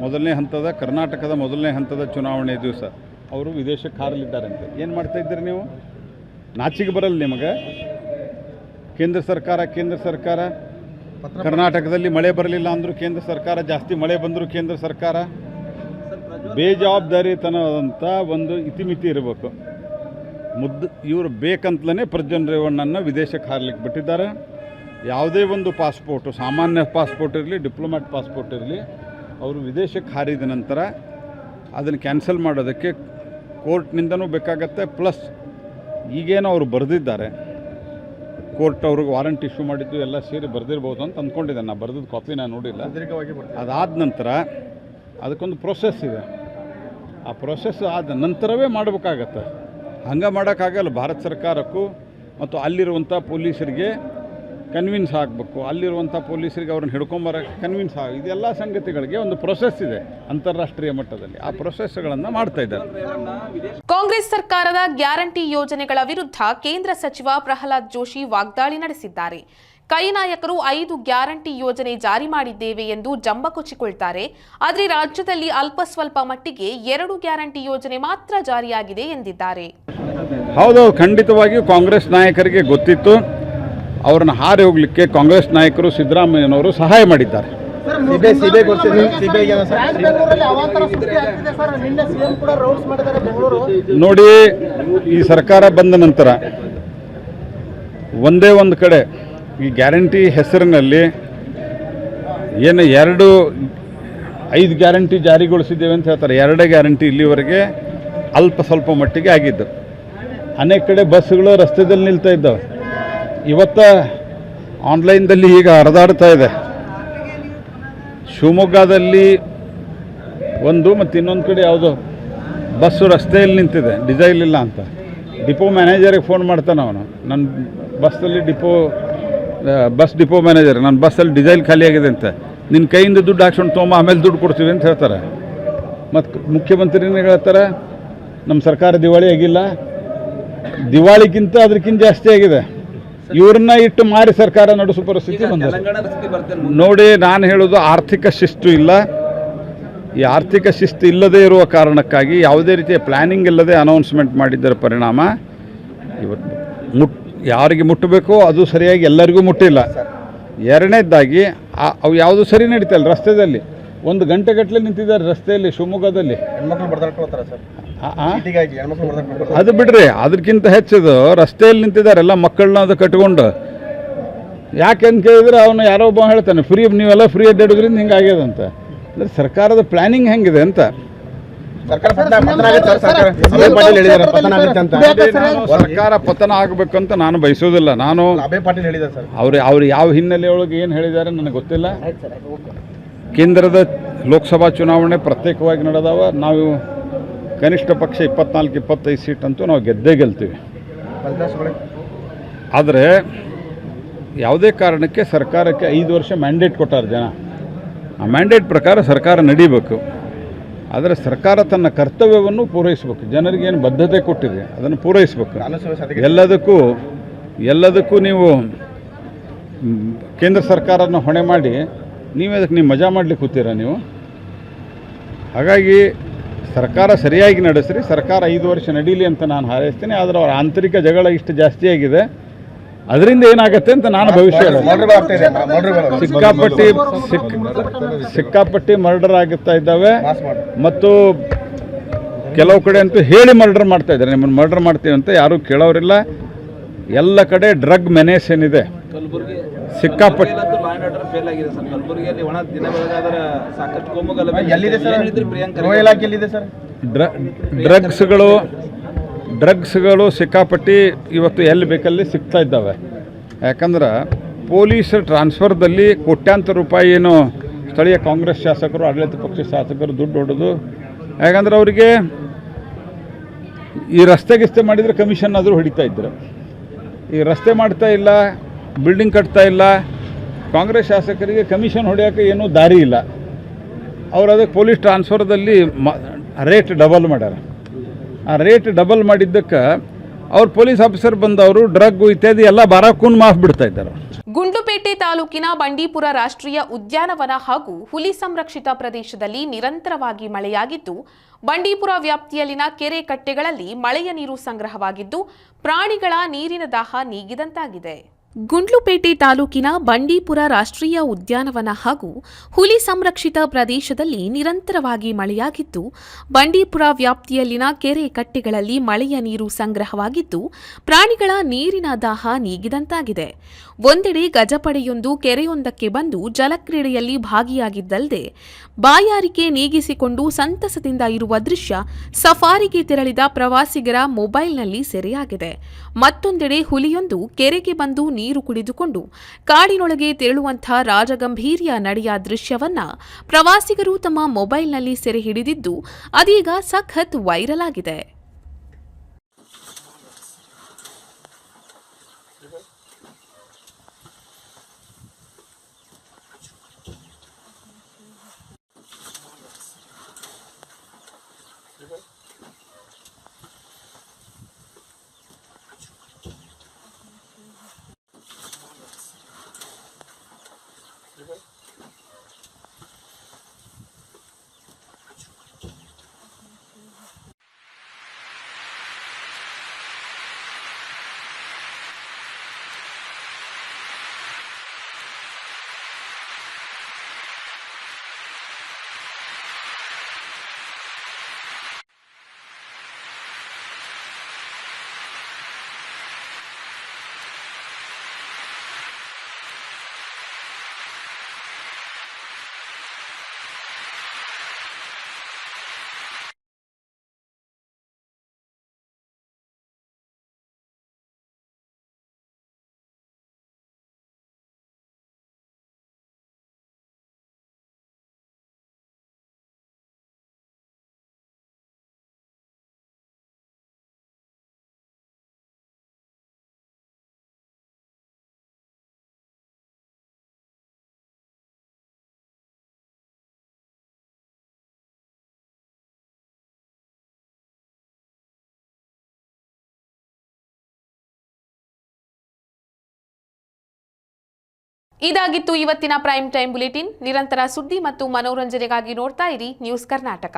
ಮೊದಲನೇ ಹಂತದ ಕರ್ನಾಟಕದ ಮೊದಲನೇ ಹಂತದ ಚುನಾವಣೆ ದಿವಸ. ಅವರು ವಿದೇಶಕ್ಕೆ ಹಾರಲಿದ್ದಾರಂತೆ. ಏನು ಮಾಡ್ತಾ ಇದ್ದೀರಿ ನೀವು? ನಾಚಿಗೆ ಬರಲ್ಲ ನಿಮಗೆ? ಕೇಂದ್ರ ಸರ್ಕಾರ ಕೇಂದ್ರ ಸರ್ಕಾರ. ಕರ್ನಾಟಕದಲ್ಲಿ ಮಳೆ ಬರಲಿಲ್ಲ ಅಂದರೂ ಕೇಂದ್ರ ಸರ್ಕಾರ ಜಾಸ್ತಿ ಮಳೆ ಬಂದರೂ ಕೇಂದ್ರ ಸರ್ಕಾರ. ಬೇಜವಾಬ್ದಾರಿತನದಂಥ ಒಂದು ಇತಿಮಿತಿ ಇರಬೇಕು. ಮುದ್ದು ಇವರು ಬೇಕಂತಲೇ ಪ್ರಜ್ವಲ್ ರೇವಣ್ಣನ ವಿದೇಶಕ್ಕೆ ಹಾರ್ಲಿಕ್ಕೆ ಬಿಟ್ಟಿದ್ದಾರೆ. ಯಾವುದೇ ಒಂದು ಪಾಸ್ಪೋರ್ಟು ಸಾಮಾನ್ಯ ಪಾಸ್ಪೋರ್ಟ್ ಇರಲಿ ಡಿಪ್ಲೊಮ್ಯಾಟ್ ಪಾಸ್ಪೋರ್ಟ್ ಇರಲಿ ಅವರು ವಿದೇಶಕ್ಕೆ ಹಾರಿದ ನಂತರ ಅದನ್ನು ಕ್ಯಾನ್ಸಲ್ ಮಾಡೋದಕ್ಕೆ ಕೋರ್ಟ್ನಿಂದನೂ ಬೇಕಾಗತ್ತೆ. ಪ್ಲಸ್ ಈಗೇನೋ ಅವರು ಬರೆದಿದ್ದಾರೆ. ಕೋರ್ಟ್ ಅವ್ರಿಗೆ ವಾರಂಟ್ ಇಶ್ಯೂ ಮಾಡಿದ್ದು ಎಲ್ಲ ಸೇರಿ ಬರೆದಿರ್ಬೋದು ಅಂತ ಅಂದ್ಕೊಂಡಿದ್ದೆ ನಾನು ಬರೆದಿದ್ದು ಕಾಪಿ ನಾನು ನೋಡಿಲ್ಲ. ಅದಾದ ನಂತರ ಅದಕ್ಕೊಂದು ಪ್ರೊಸೆಸ್ ಇದೆ. ಆ ಪ್ರೊಸೆಸ್ ಆದ ನಂತರವೇ ಮಾಡಬೇಕಾಗತ್ತೆ. ಹಂಗೆ ಮಾಡೋಕ್ಕಾಗಲ್ಲ, ಭಾರತ ಸರ್ಕಾರಕ್ಕೂ ಮತ್ತು ಅಲ್ಲಿರುವಂಥ ಪೊಲೀಸರಿಗೆ ಕನ್ವಿನ್ಸ್ ಆಗಬೇಕು. ಅಲ್ಲಿರುವಂಥ ಪೊಲೀಸರಿಗೆ ಅವ್ರನ್ನ ಹಿಡ್ಕೊಂಬರ ಕನ್ವಿನ್ಸ್ ಆಗ, ಇದೆಲ್ಲ ಸಂಗತಿಗಳಿಗೆ ಒಂದು ಪ್ರೊಸೆಸ್ ಇದೆ ಅಂತಾರಾಷ್ಟ್ರೀಯ ಮಟ್ಟದಲ್ಲಿ. ಆ ಪ್ರೊಸೆಸ್ಗಳನ್ನು ಮಾಡ್ತಾ ಇದ್ದಾರೆ. ಕಾಂಗ್ರೆಸ್ ಸರ್ಕಾರದ ಗ್ಯಾರಂಟಿ ಯೋಜನೆಗಳ ವಿರುದ್ಧ ಕೇಂದ್ರ ಸಚಿವ ಪ್ರಹ್ಲಾದ್ ಜೋಶಿ ವಾಗ್ದಾಳಿ ನಡೆಸಿದ್ದಾರೆ. ಕೈ ನಾಯಕರು ಐದು ಗ್ಯಾರಂಟಿ ಯೋಜನೆ ಜಾರಿ ಮಾಡಿದ್ದೇವೆ ಎಂದು ಜಂಬ ಕೊಚ್ಚಿಕೊಳ್ತಾರೆ ಆದರೆ ರಾಜ್ಯದಲ್ಲಿ ಅಲ್ಪ ಸ್ವಲ್ಪ ಮಟ್ಟಿಗೆ ಎರಡು ಗ್ಯಾರಂಟಿ ಯೋಜನೆ ಮಾತ್ರ ಜಾರಿಯಾಗಿದೆ ಎಂದಿದ್ದಾರೆ. ಹೌದು ಖಂಡಿತವಾಗಿಯೂ ಕಾಂಗ್ರೆಸ್ ನಾಯಕರಿಗೆ ಗೊತ್ತಿತ್ತು. ಅವರನ್ನು ಹಾರಿ ಹೋಗ್ಲಿಕ್ಕೆ ಕಾಂಗ್ರೆಸ್ ನಾಯಕರು ಸಿದ್ದರಾಮಯ್ಯನವರು ಸಹಾಯ ಮಾಡಿದ್ದಾರೆ. ಬೆಂಗಳೂರಲ್ಲಿ ಅವಾಂತರ ಸೃಷ್ಟಿ ಆಗ್ತಿದೆ ಸರ್? ನಿನ್ನೆ ಸಿಎಂ ಕೂಡ ರೌಂಡ್ಸ್ ಮಾಡಿದ್ದಾರೆ ಬೆಂಗಳೂರು. ನೋಡಿ ಈ ಸರ್ಕಾರ ಬಂದ ನಂತರ ಒಂದೇ ಒಂದು ಕಡೆ ಈ ಗ್ಯಾರಂಟಿ ಹೆಸರಿನಲ್ಲಿ ಏನು ಎರಡು ಐದು ಗ್ಯಾರಂಟಿ ಜಾರಿಗೊಳಿಸಿದ್ದೇವೆ ಅಂತ ಹೇಳ್ತಾರೆ. ಎರಡೇ ಗ್ಯಾರಂಟಿ ಇಲ್ಲಿವರೆಗೆ ಅಲ್ಪ ಸ್ವಲ್ಪ ಮಟ್ಟಿಗೆ ಆಗಿದ್ದು. ಅನೇಕ ಕಡೆ ಬಸ್ಸುಗಳು ರಸ್ತೆದಲ್ಲಿ ನಿಲ್ತಾ ಇದ್ದಾವೆ. ಇವತ್ತು ಆನ್ಲೈನ್ದಲ್ಲಿ ಈಗ ಹರಿದಾಡ್ತಾ ಇದೆ. ಶಿವಮೊಗ್ಗದಲ್ಲಿ ಒಂದು ಮತ್ತು ಇನ್ನೊಂದು ಕಡೆ ಯಾವುದು ಬಸ್ಸು ರಸ್ತೆಯಲ್ಲಿ ನಿಂತಿದೆ. ಡಿಸೈಲ್ ಇಲ್ಲ ಅಂತ. ಡಿಪೋ ಮ್ಯಾನೇಜರಿಗೆ ಫೋನ್ ಮಾಡ್ತಾನೆ ಅವನು. ನನ್ನ ಬಸ್ಸಲ್ಲಿ ಡಿಪೋ ಬಸ್ ಡಿಪೋ ಮ್ಯಾನೇಜರ್ ನನ್ನ ಬಸ್ಸಲ್ಲಿ ಡಿಸೈಲ್ ಖಾಲಿ ಆಗಿದೆ ಅಂತ. ನಿನ್ನ ಕೈಯಿಂದ ದುಡ್ಡು ಹಾಕ್ಸ್ಕೊಂಡು ತೊಗೊಂಬ ಆಮೇಲೆ ದುಡ್ಡು ಕೊಡ್ತೀವಿ ಅಂತ ಹೇಳ್ತಾರೆ. ಮತ್ತು ಮುಖ್ಯಮಂತ್ರಿನೇ ಹೇಳ್ತಾರೆ ನಮ್ಮ ಸರ್ಕಾರ ದಿವಾಳಿ ಆಗಿಲ್ಲ. ದಿವಾಳಿಗಿಂತ ಅದಕ್ಕಿಂತ ಜಾಸ್ತಿ ಆಗಿದೆ. ಇವ್ರನ್ನ ಇಟ್ಟು ಮಾರಿ ಸರ್ಕಾರ ನಡೆಸೋ ಪರಿಸ್ಥಿತಿ ಬಂದಿದೆ. ನೋಡಿ ನಾನು ಹೇಳೋದು ಆರ್ಥಿಕ ಶಿಸ್ತು ಇಲ್ಲ. ಈ ಆರ್ಥಿಕ ಶಿಸ್ತು ಇಲ್ಲದೇ ಇರುವ ಕಾರಣಕ್ಕಾಗಿ ಯಾವುದೇ ರೀತಿಯ ಪ್ಲ್ಯಾನಿಂಗ್ ಇಲ್ಲದೆ ಅನೌನ್ಸ್ಮೆಂಟ್ ಮಾಡಿದ್ದರ ಪರಿಣಾಮ ಇವತ್ತು ಮುಟ್ ಯಾರಿಗೆ ಮುಟ್ಟಬೇಕೋ ಅದು ಸರಿಯಾಗಿ ಎಲ್ಲರಿಗೂ ಮುಟ್ಟಿಲ್ಲ. ಎರಡನೇದಾಗಿ ಅವು ಯಾವುದು ಸರಿ ನಡೀತಲ್ಲ ರಸ್ತೆಯಲ್ಲಿ ಒಂದು ಗಂಟೆ ಗಟ್ಟಲೆ ನಿಂತಿದ್ದಾರೆ ರಸ್ತೆಯಲ್ಲಿ ಶಿವಮೊಗ್ಗದಲ್ಲಿ. ಅದು ಬಿಡ್ರಿ ಅದಕ್ಕಿಂತ ಹೆಚ್ಚದು ರಸ್ತೆಯಲ್ಲಿ ನಿಂತಿದ್ದಾರೆ ಎಲ್ಲ ಮಕ್ಕಳನ್ನ ಅದು ಕಟ್ಕೊಂಡು. ಯಾಕೆ ಅಂತ ಕೇಳಿದ್ರೆ ಅವನು ಯಾರೋ ಒಬ್ಬ ಹೇಳ್ತಾನೆ ಫ್ರೀ ನೀವೆಲ್ಲ ಫ್ರೀ ಅಡ್ಡಾಡೋದ್ರಿಂದ ಹಿಂಗೆ ಆಗ್ಯದ ಅಂತ ಅಂದ್ರೆ ಸರ್ಕಾರದ ಪ್ಲಾನಿಂಗ್ ಹೆಂಗಿದೆ ಅಂತ. ಸರ್ಕಾರ ಪತನ ಆಗ್ಬೇಕಂತ ನಾನು ಸರ್ಕಾರ. ಪತನ ಆಗಬೇಕಂತ ನಾನು ಬಯಸೋದಿಲ್ಲ. ನಾನು ಅವ್ರ ಅವ್ರ ಯಾವ ಸರ್. ಅವ್ರು ಅವ್ರು ಯಾವ ಹಿನ್ನೆಲೆಯೊಳಗೆ ಏನು ಹೇಳಿದ್ದಾರೆ ನನಗೆ ಗೊತ್ತಿಲ್ಲ. ಕೇಂದ್ರದ ಲೋಕಸಭಾ ಚುನಾವಣೆ ಪ್ರತ್ಯೇಕವಾಗಿ ನಡೆದವ. ನಾವು ಕನಿಷ್ಠ ಪಕ್ಷ ಇಪ್ಪತ್ನಾಲ್ಕು ಇಪ್ಪತ್ತೈದು ಸೀಟ್ ಅಂತೂ ನಾವು ಗೆದ್ದೇ ಗೆಲ್ತೀವಿ. ಆದರೆ ಯಾವುದೇ ಕಾರಣಕ್ಕೆ ಸರ್ಕಾರಕ್ಕೆ ಐದು ವರ್ಷ ಮ್ಯಾಂಡೇಟ್ ಕೊಟ್ಟಾರ ಜನ. ಆ ಮ್ಯಾಂಡೇಟ್ ಪ್ರಕಾರ ಸರ್ಕಾರ ನಡೀಬೇಕು. ಆದರೆ ಸರ್ಕಾರ ತನ್ನ ಕರ್ತವ್ಯವನ್ನು ಪೂರೈಸಬೇಕು. ಜನರಿಗೆ ಏನು ಬದ್ಧತೆ ಕೊಟ್ಟಿದೆ ಅದನ್ನು ಪೂರೈಸಬೇಕು. ಎಲ್ಲದಕ್ಕೂ ಎಲ್ಲದಕ್ಕೂ ನೀವು ಕೇಂದ್ರ ಸರ್ಕಾರನ ಹೊಣೆ ಮಾಡಿ ನೀವು ಅದಕ್ಕೆ ನೀವು ಮಜಾ ಮಾಡಲಿಕ್ಕೆ ಕೂತೀರಾ ನೀವು? ಹಾಗಾಗಿ ಸರ್ಕಾರ ಸರಿಯಾಗಿ ನಡೆಸ್ರಿ. ಸರ್ಕಾರ ಐದು ವರ್ಷ ನಡೀಲಿ ಅಂತ ನಾನು ಹಾರೈಸ್ತೀನಿ. ಆದರೆ ಅವರ ಆಂತರಿಕ ಜಗಳ ಇಷ್ಟು ಜಾಸ್ತಿ ಆಗಿದೆ. ಅದರಿಂದ ಏನಾಗುತ್ತೆ ಅಂತ ನಾನು ಭವಿಷ್ಯ. ಸಿಕ್ಕಾಪಟ್ಟಿ ಸಿಕ್ ಸಿಕ್ಕಾಪಟ್ಟಿ ಮರ್ಡರ್ ಆಗುತ್ತಾ ಇದ್ದಾವೆ. ಮತ್ತು ಕೆಲವು ಕಡೆ ಅಂತೂ ಹೇಳಿ ಮರ್ಡರ್ ಮಾಡ್ತಾ ಇದ್ದಾರೆ. ನಿಮ್ಮನ್ನು ಮರ್ಡರ್ ಮಾಡ್ತೀವಿ ಅಂತ ಯಾರೂ ಕೇಳೋರಿಲ್ಲ. ಎಲ್ಲ ಕಡೆ ಡ್ರಗ್ ಮೆನೇಸ್ ಏನಿದೆ? ಸಿಕ್ಕಾಪಟ್ಟಿ ಡ್ರಗ್ಸ್ಗಳು ಡ್ರಗ್ಸ್ಗಳು ಸಿಕ್ಕಾಪಟ್ಟಿ ಇವತ್ತು ಎಲ್ಲಿ ಬೇಕಲ್ಲಿ ಸಿಗ್ತಾ ಇದ್ದಾವೆ. ಯಾಕಂದ್ರೆ ಪೊಲೀಸ್ ಟ್ರಾನ್ಸ್ಫರ್ದಲ್ಲಿ ಕೋಟ್ಯಾಂತರ ರೂಪಾಯಿ ಏನು ಸ್ಥಳೀಯ ಕಾಂಗ್ರೆಸ್ ಶಾಸಕರು, ಆಡಳಿತ ಪಕ್ಷ ಶಾಸಕರು ದುಡ್ಡು ಹೊಡೆದು, ಯಾಕಂದ್ರೆ ಅವರಿಗೆ ಈ ರಸ್ತೆ ಗಿಸ್ತೆ ಮಾಡಿದರೆ ಕಮಿಷನ್ ಆದರೂ ಹೊಡಿತಾ ಇದ್ರು. ಈ ರಸ್ತೆ ಮಾಡ್ತಾ ಇಲ್ಲ, ಬಿಲ್ಡಿಂಗ್ ಕಟ್ತಾ ಇಲ್ಲ, ಕಾಂಗ್ರೆಸ್ ಶಾಸಕರಿಗೆ ಕಮಿಷನ್ ಹೊಡೆಯೋಕ್ಕೆ ಏನೂ ದಾರಿ ಇಲ್ಲ. ಅವರು ಅದಕ್ಕೆ ಪೊಲೀಸ್ ಟ್ರಾನ್ಸ್ಫರ್ದಲ್ಲಿ ರೇಟ್ ಡಬಲ್ ಮಾಡ್ಯಾರ. ಆ ರೇಟ್ ಡಬಲ್ ಮಾಡಿದ್ದಕ್ಕೆ ಅವ್ರು ಪೊಲೀಸ್ ಆಫೀಸರ್ ಬಂದವರು ಡ್ರಗ್ ಇತ್ಯಾದಿ ಎಲ್ಲ ಬಾರಾಕೂನ್ ಮಾಫ್ ಬಿಡ್ತಾ ಇದ್ದಾರೆ. ಗುಂಡ್ಲುಪೇಟೆ ತಾಲೂಕಿನ ಬಂಡೀಪುರ ರಾಷ್ಟ್ರೀಯ ಉದ್ಯಾನವನ ಹಾಗೂ ಹುಲಿ ಸಂರಕ್ಷಿತ ಪ್ರದೇಶದಲ್ಲಿ ನಿರಂತರವಾಗಿ ಮಳೆಯಾಗಿದ್ದು, ಬಂಡೀಪುರ ವ್ಯಾಪ್ತಿಯಲ್ಲಿನ ಕೆರೆ ಕಟ್ಟೆಗಳಲ್ಲಿ ಮಳೆಯ ನೀರು ಸಂಗ್ರಹವಾಗಿದ್ದು, ಪ್ರಾಣಿಗಳ ನೀರಿನ ದಾಹ ನೀಗಿದಂತಾಗಿದೆ. ಗುಂಡ್ಲುಪೇಟೆ ತಾಲೂಕಿನ ಬಂಡೀಪುರ ರಾಷ್ಟ್ರೀಯ ಉದ್ಯಾನವನ ಹಾಗೂ ಹುಲಿ ಸಂರಕ್ಷಿತ ಪ್ರದೇಶದಲ್ಲಿ ನಿರಂತರವಾಗಿ ಮಳೆಯಾಗಿದ್ದು, ಬಂಡೀಪುರ ವ್ಯಾಪ್ತಿಯಲ್ಲಿನ ಕೆರೆ ಕಟ್ಟೆಗಳಲ್ಲಿ ಮಳೆಯ ನೀರು ಸಂಗ್ರಹವಾಗಿದ್ದು, ಪ್ರಾಣಿಗಳ ನೀರಿನ ದಾಹ ನೀಗಿದಂತಾಗಿದೆ. ಒಂದೆಡೆ ಗಜಪಡೆಯೊಂದು ಕೆರೆಯೊಂದಕ್ಕೆ ಬಂದು ಜಲಕ್ರೀಡೆಯಲ್ಲಿ ಭಾಗಿಯಾಗಿದ್ದಲ್ಲದೆ ಬಾಯಾರಿಕೆ ನೀಗಿಸಿಕೊಂಡು ಸಂತಸದಿಂದ ಇರುವ ದೃಶ್ಯ ಸಫಾರಿಗೆ ತೆರಳಿದ ಪ್ರವಾಸಿಗರ ಮೊಬೈಲ್ನಲ್ಲಿ ಸೆರೆಯಾಗಿದೆ. ಮತ್ತೊಂದೆಡೆ ಹುಲಿಯೊಂದು ಕೆರೆಗೆ ಬಂದು ನೀರು ಕುಡಿದುಕೊಂಡು ಕಾಡಿನೊಳಗೆ ತೆರಳುವಂಥ ರಾಜಗಂಭೀರ್ಯ ನಡೆಯ ದೃಶ್ಯವನ್ನ ಪ್ರವಾಸಿಗರು ತಮ್ಮ ಮೊಬೈಲ್ನಲ್ಲಿ ಸೆರೆ ಹಿಡಿದಿದ್ದು ಅದೀಗ ಸಖತ್ ವೈರಲ್ ಆಗಿದೆ. ಇದಾಗಿತ್ತು ಇವತ್ತಿನ ಪ್ರೈಮ್ ಟೈಮ್ ಬುಲೆಟಿನ್. ನಿರಂತರ ಸುದ್ದಿ ಮತ್ತು ಮನೋರಂಜನೆಗಾಗಿ ನೋಡ್ತಾ ಇರಿ ನ್ಯೂಸ್ ಕರ್ನಾಟಕ.